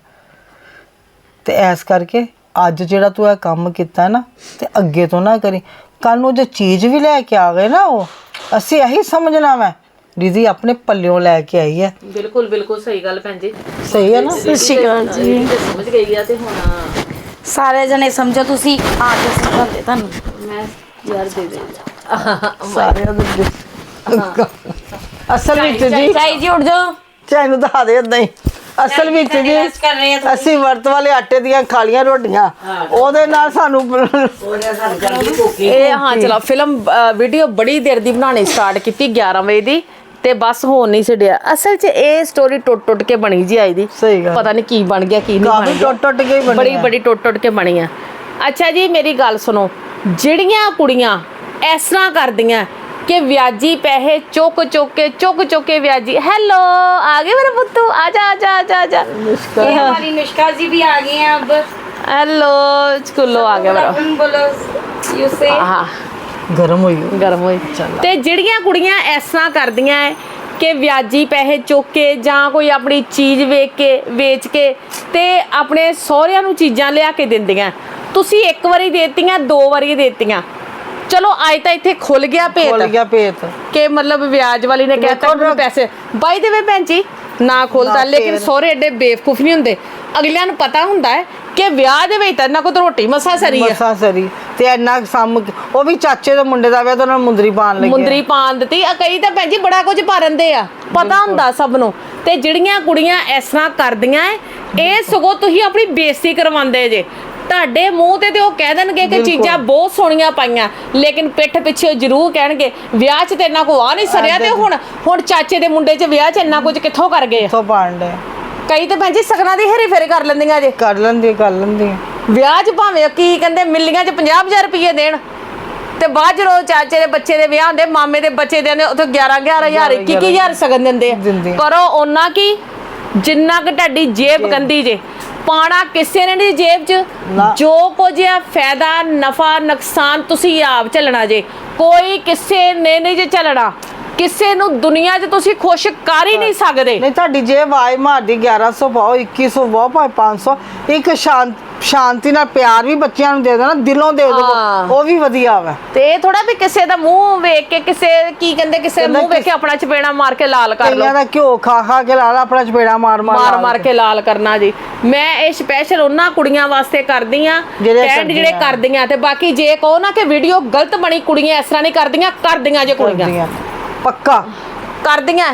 ਤੇ ਐਸ ਕਰਕੇ ਅੱਜ ਜਿਹੜਾ ਤੂੰ ਇਹ ਕੰਮ ਕੀਤਾ ਨਾ ਤੇ ਅੱਗੇ ਤੋਂ ਨਾ ਕਰੀ। ਕੱਲ ਨੂੰ ਜੇ ਚੀਜ਼ ਵੀ ਲੈ ਕੇ ਆ ਗਏ ਨਾ ਉਹ ਅਸੀਂ ਇਹੀ ਸਮਝਣਾ ਵੈ। ਦੀਦੀ ਆਪਣੇ ਪੱਲਿਓਂ ਲੈ ਕੇ ਆਈ ਹੈ। ਬਿਲਕੁਲ ਬਿਲਕੁਲ ਸਹੀ ਗੱਲ ਭੈਣ ਜੀ। ਸਹੀ ਹੈ ਨਾ? ਸਤਿ ਸ਼੍ਰੀ ਅਕਾਲ ਜੀ। ਤੇ ਸਮਝ ਗਈ ਆ ਤੇ ਹੁਣ ਸਾਰੇ ਜਣੇ ਸਮਝੋ ਤੁਸੀਂ ਆ ਕੇ ਸਮਝਾਉਂਦੇ ਤੁਹਾਨੂੰ। ਮੈਂ ਯਾਰ ਦੇ ਦੇ। ਸਾਰਿਆਂ ਦੇ। ਅਸਲ ਵਿੱਚ ਜੀ ਚਾਈ ਜੀ ਉੱਠ ਜਾਓ। ਚਾਹ ਨੂੰ ਦਿਖਾ ਦੇ ਏਦਾਂ ਹੀ। ਅਸਲ ਵਿੱਚ ਜੀ ਅਸੀਂ ਵਰਤ ਵਾਲੇ ਆਟੇ ਦੀਆਂ ਖਾਲੀਆਂ ਰੋਟੀਆਂ ਉਹਦੇ ਨਾਲ ਸਾਨੂੰ ਇਹ ਹਾਂ ਚਲੋ ਫਿਲਮ ਵੀਡੀਓ ਬੜੀ ਦੇਰ ਦੀ ਬਣਾਉਣੀ ਸਟਾਰਟ ਕੀਤੀ 11 ਵਜੇ ਦੀ ਤੇ ਬਸ ਹੋਣ ਨਹੀਂ ਛੱਡਿਆ। ਅਸਲ 'ਚ ਇਹ ਸਟੋਰੀ ਟੁੱਟ ਟੁੱਟ ਕੇ ਬਣੀ ਜੀ ਆਈ ਦੀ। ਸਹੀ ਗੱਲ। ਪਤਾ ਨਹੀਂ ਕੀ ਬਣ ਗਿਆ ਕੀ ਨਹੀਂ ਬਣ ਕਾਫੀ ਗਿਆ। ਟੁੱਟ ਟੁੱਟ ਕੇ ਹੀ ਬਣੀ ਬੜੀ। ਬੜੀ ਟੁੱਟ ਟੁੱਟ ਕੇ ਬਣੀ ਆ। ਅੱਛਾ ਜੀ ਮੇਰੀ ਗੱਲ ਸੁਣੋ ਜਿਹੜੀਆਂ ਕੁੜੀਆਂ ਇਸ ਤਰ੍ਹਾਂ ਕਰਦੀਆਂ ਕਿ ਵਿਆਜੀ ਪੈਸੇ ਚੁੱਕ ਚੁੱਕ ਕੇ ਚੁੱਕ ਚੁੱਕ ਕੇ ਵਿਆਜੀ ਹੈਲੋ ਆ ਗਏ ਮੇਰੇ ਪੁੱਤੂ ਆ ਜਾ ਆ ਜਾ ਆ ਜਾ ਆ ਜਾ ये हमारी निष्का जी भी आ गए हैं अब ਹੈਲੋ ਸਕੂਲੋਂ ਆ ਗਿਆ ਮੇਰਾ अपन बोलो यू से ਆਹ ਗਰਮ ਹੋਈ ਹੋਈ। ਗਰਮ ਹੋਈ ਤੇ ਜਿਹੜੀਆਂ ਕੁੜੀਆਂ ਇਸ ਤਰ੍ਹਾਂ ਕਰਦੀਆਂ ਐ ਕਿ ਵਿਆਜੀ ਪੈਸੇ ਚੁੱਕ ਕੇ ਜਾਂ ਕੋਈ ਆਪਣੀ ਚੀਜ਼ ਵੇਚ ਕੇ ਵੇਚ ਕੇ ਤੇ ਆਪਣੇ ਸਹੁਰਿਆਂ ਨੂੰ ਚੀਜ਼ਾਂ ਲਿਆ ਕੇ ਦਿੰਦੀਆਂ ਤੁਸੀਂ ਇੱਕ ਵਾਰੀ ਦੇਤੀਆਂ ਦੋ ਵਾਰੀ ਦੇਤੀਆਂ ਚਲੋ ਅੱਜ ਤਾਂ ਇੱਥੇ ਖੁੱਲ ਗਿਆ ਖੁੱਲ ਭੇਤ ਗਿਆ ਪੇਟ ਕਿ ਮਤਲਬ ਵਿਆਜ ਵਾਲੀ ਨੇ ਕਹਿਤਾ ਵੇਖੋ ਕਿ ਪੈਸੇ। ਬਾਈ ਦੇ ਵੇ ਭੈਣ ਜੀ ਨਾ ਖੁੱਲਦਾ ਨਾ ਲੇਕਿਨ ਫੇਰ। ਸਹੁਰੇ ਐਡੇ ਬੇਵਕੂਫ ਨਹੀਂ ਹੁੰਦੇ। ਅਗਲਿਆਂ ਨੂੰ ਪਤਾ ਹੁੰਦਾ ਹੈ ਕਿ ਵਿਆਹ ਦੇ ਵਿੱਚ ਤਾਂ ਇਹਨਾਂ ਕੋਲ ਤਾਂ ਰੋਟੀ ਮਸਾ ਸਰੀ ਹੈ। ਮਸਾ ਸਰੀ। ਤੇ ਇੰਨਾ ਕੁ ਸਮ ਉਹ ਵੀ ਚਾਚੇ ਦੇ ਮੁੰਡੇ ਦਾ ਵਿਆਹ ਤਾਂ ਉਹਨਾਂ ਨੂੰ ਮੁੰਦਰੀ ਪਾਣ ਲੱਗੇ ਮੁੰਦਰੀ ਪਾਣ ਦਿੱਤੀ। ਆ ਕਈ ਤਾਂ ਭੈਣ ਜੀ ਬੜਾ ਕੁਝ ਪਾਰੰਦੇ ਆ। ਪਤਾ ਹੁੰਦਾ ਸਭ ਨੂੰ। ਤੇ ਜਿਹੜੀਆਂ ਕੁੜੀਆਂ ਇਸ ਤਰ੍ਹਾਂ ਕਰਦੀਆਂ ਐ, ਇਹ ਸਗੋਂ ਤੁਸੀਂ ਆਪਣੀ ਬੇਇੱਜ਼ਤੀ ਕਰਵਾਉਂਦੇ ਜੇ। ਤੁਹਾਡੇ ਮੂੰਹ ਤੇ ਤੇ ਉਹ ਕਹਿ ਦੇਣਗੇ ਕਿ। ਚੀਜ਼ਾਂ ਬਹੁਤ ਸੋਹਣੀਆਂ ਪਾਈਆਂ। ਲੇਕਿਨ ਪਿੱਠ ਪਿੱਛੇ ਉਹ ਜ਼ਰੂਰ ਕਹਿਣਗੇ ਵਿਆਹ 'ਚ ਤੇ ਇੰਨਾ ਕੋ ਆ ਨਹੀਂ ਸਰਿਆ ਤੇ ਹੁਣ ਹੁਣ ਚਾਚੇ ਦੇ ਮੁੰਡੇ 'ਚ ਵਿਆਹ 'ਚ ਇੰਨਾ ਕੁਝ ਕਿੱਥੋਂ ਕਰ ਗਏ? ਤੋਂ ਪਾਣ ਕਈ ਤੇ ਭੈਣ ਜੀ ਸਗਨਾਂ ਦੀ ਹੇਰੇ ਫੇਰੇ ਕਰ ਲੈਂਦੀਆਂ ਜੇ। ਕਰ ਲੈਂਦੀ ਕਰ ਲੈਂਦੀ। ਵਿਆਹ 'ਚ ਭਾਵੇਂ ਕੀ ਕਹਿੰਦੇ ਮਿਲੀਆਂ 'ਚ 50000 ਰੁਪਏ ਦੇਣ ਤੇ ਬਾਅਦ ਜਦੋਂ ਚਾਚੇ ਦੇ ਬੱਚੇ ਦੇ ਵਿਆਹ ਹੁੰਦੇ ਮਾਮੇ ਦੇ ਬੱਚੇ ਦੇ ਨੇ ਉੱਥੇ 11 11000 21000 ਸਗਨ ਦਿੰਦੇ ਆ। ਕਰੋ ਉਹਨਾਂ ਕੀ ਜਿੰਨਾ ਕਿ ਤੁਹਾਡੀ ਜੇਬ। ਗੰਦੀ ਜੇ। ਪਾਣਾ ਕਿਸੇ ਨੇ ਨਹੀਂ ਜੇਬ 'ਚ। ਜੋ ਕੁਝ ਹੈ ਫਾਇਦਾ ਨਫਾ ਨੁਕਸਾਨ ਤੁਸੀਂ ਆਪ ਚੱਲਣਾ ਜੇ। ਕੋਈ ਕਿਸੇ ਨੇ ਨਹੀਂ ਜੇ ਚੱਲਣਾ ਕਿਸੇ ਨੂੰ ਦੁਨੀਆ 'ਚ ਤੁਸੀਂ ਖੁਸ਼ ਕਰ ਹੀ ਨਹੀਂ ਸਕਦੇ। ਨਹੀਂ ਤੁਹਾਡੀ ਜੇ ਆਵਾਜ਼ ਮਾਰਦੀ 1100 ਪਾਓ 2100 ਪਾਓ ਭਾਵੇਂ 500 ਇੱਕ ਸ਼ਾਂਤ ਸ਼ਾਂਤੀ ਨਾਲ ਪਿਆਰ ਵੀ ਬੱਚਿਆਂ ਨੂੰ ਦੇ ਦੇਣਾ ਦਿਲੋਂ ਦੇ ਹਾਂ। ਉਹ ਵੀ ਵਧੀਆ ਵਾ। ਤੇ ਇਹ ਥੋੜਾ ਵੀ ਕਿਸੇ ਦਾ ਮੂੰਹ ਵੇਖ ਕੇ ਕਿਸੇ ਕੀ ਕਹਿੰਦੇ ਕਿਸੇ ਕਹਿੰਦਾ ਮੂੰਹ ਵੇਖ ਕੇ ਆਪਣਾ ਚਪੇੜਾ ਮਾਰ ਕੇ ਲਾਲ ਕਰ ਲਓ। ਕਈਆਂ ਦਾ ਘਿਓ ਖਾ ਖਾ ਕੇ ਲਾ ਲਾ ਆਪਣਾ ਚਪੇੜਾ ਮਾਰ ਮਾਰ ਮਾਰ ਕੇ। ਲਾਲ ਕਰਨਾ ਜੀ। ਮੈਂ ਇਹ ਸਪੈਸ਼ਲ ਉਹਨਾਂ ਕੁੜੀਆਂ ਵਾਸਤੇ ਕਰਦੀ ਆ ਜਿਹੜੇ ਟੈਂਡ ਜਿਹੜੇ ਕਰਦੀਆਂ। ਕਰਦੀਆਂ। ਤੇ ਬਾਕੀ ਜੇ ਕਹੋ ਨਾ ਕਿ ਵੀਡੀਓ ਗਲਤ ਬਣੀ ਕੁੜੀਆਂ ਇਸ ਤਰ੍ਹਾਂ ਨਹੀਂ ਕਰਦੀਆਂ ਕਰਦੀਆਂ ਜੇ ਕੁੜੀਆਂ। ਕਰਦੀਆਂ। ਪੱਕਾ। ਕਰਦੀਆਂ।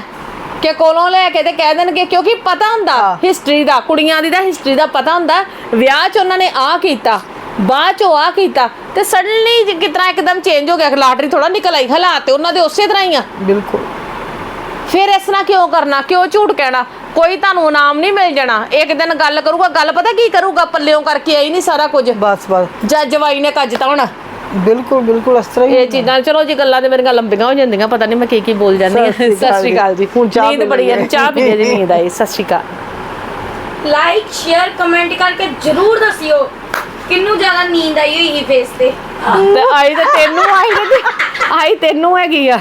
ਕਿ ਕੋਲੋਂ ਲੈ ਕੇ ਤੇ ਕਹਿ ਦੇਣਗੇ ਕਿਉਂਕਿ ਪਤਾ ਹੁੰਦਾ। ਹਿਸਟਰੀ ਦਾ ਕੁੜੀਆਂ ਦੀ ਦਾ ਹਿਸਟਰੀ ਦਾ ਪਤਾ ਹੁੰਦਾ ਵਿਆਹ 'ਚ ਉਹਨਾਂ ਨੇ ਆ ਕੀਤਾ ਬਾਅਦ 'ਚ ਆ ਕੀਤਾ ਤੇ ਸਡਨਲੀ ਕਿਤਨਾ ਇੱਕਦਮ ਚੇਂਜ ਹੋ ਗਿਆ ਲਾਟਰੀ ਥੋੜਾ ਨਿਕਲ ਆਈ ਹਾਲਾਤ ਤੇ ਉਹਨਾਂ ਦੇ ਉਸੇ ਤਰ੍ਹਾਂ ਹੀ ਆ। ਬਿਲਕੁਲ। ਫਿਰ ਇਸ ਤਰ੍ਹਾਂ ਕਿਉਂ ਕਰਨਾ ਕਿਉਂ ਝੂਠ ਕਹਿਣਾ? ਕੋਈ ਤੁਹਾਨੂੰ ਇਨਾਮ ਨਹੀਂ ਮਿਲ ਜਾਣਾ। ਇੱਕ ਦਿਨ ਗੱਲ ਕਰੂਗਾ ਗੱਲ ਪਤਾ ਕੀ ਕਰੂਗਾ? ਪੱਲਿਓਂ ਕਰਕੇ ਆਈ ਨਹੀਂ ਸਾਰਾ ਕੁਝ। ਬਸ ਬਸ। ਜੱਜ ਜਵਾਈ ਨੇ ਕੱਜਤਾ ਹੋਣਾ। ਬਿਲਕੁਲ ਬਿਲਕੁਲ ਇਸ ਤਰ੍ਹਾਂ ਹੀ ਇਹ ਚੀਜ਼ਾਂ ਚਲੋ ਜੀ ਗੱਲਾਂ ਤੇ ਮੇਰੀਆਂ ਲੰਬੀਆਂ ਹੋ ਜਾਂਦੀਆਂ ਪਤਾ ਨਹੀਂ ਮੈਂ ਕੀ ਕੀ ਬੋਲ ਜਾਂਦੀ ਹਾਂ। ਸਤਿ ਸ਼੍ਰੀ ਅਕਾਲ ਜੀ। ਹੁਣ ਚਾਹ ਨੀਂਦ ਪੀ ਬੜੀ ਆ ਲਈਏ। ਚਾਹ ਪੀਏ ਜੀ ਨੀਂਦ ਆਈ ਸਤਿ ਸ਼੍ਰੀ ਅਕਾਲ। ਲਾਈਕ ਸ਼ੇਅਰ ਕਮੈਂਟ ਕਰਕੇ ਜਰੂਰ ਦੱਸਿਓ ਕਿੰਨੂੰ ਜ਼ਿਆਦਾ ਨੀਂਦ ਆਈ ਹੋਈ ਹੈ ਫੇਸ ਤੇ? ਤੇ ਆਈ ਤੇ ਤੈਨੂੰ ਆਈ ਤੇ ਆਈ ਤੈਨੂੰ ਹੈਗੀ ਆ।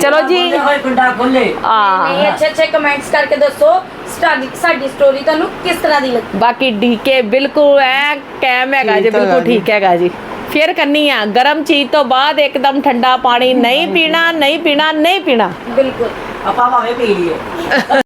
ਚਲੋ ਜੀ। ਕੁੰਡਾ ਖੋਲੇ ਆ। ਨਹੀਂ ਅੱਛੇ ਅੱਛੇ ਕਮੈਂਟਸ ਕਰਕੇ ਦੱਸੋ ਸਾਡੀ ਸਟੋਰੀ ਤੁਹਾਨੂੰ ਕਿਸ ਤਰ੍ਹਾਂ ਦੀ ਲੱਗੀ? ਬਾਕੀ ਡੀਕੇ ਬਿਲਕੁਲ ਐ ਕੈਮ ਹੈਗਾ ਜੀ ਬਿਲਕੁਲ। ਠੀਕ ਹੈਗਾ ਜੀ। ਫਿਰ ਕਰਨੀ ਆ। ਗਰਮ ਚੀਜ਼ ਤੋਂ ਬਾਅਦ ਇੱਕਦਮ ਠੰਡਾ ਪਾਣੀ, ਨਹੀਂ ਪੀਣਾ ਨਹੀਂ ਪੀਣਾ ਨਹੀਂ ਪੀਣਾ। ਬਿਲਕੁਲ। ਆਪਾਂ ਭਾਵੇਂ ਪੀ ਲਈਏ।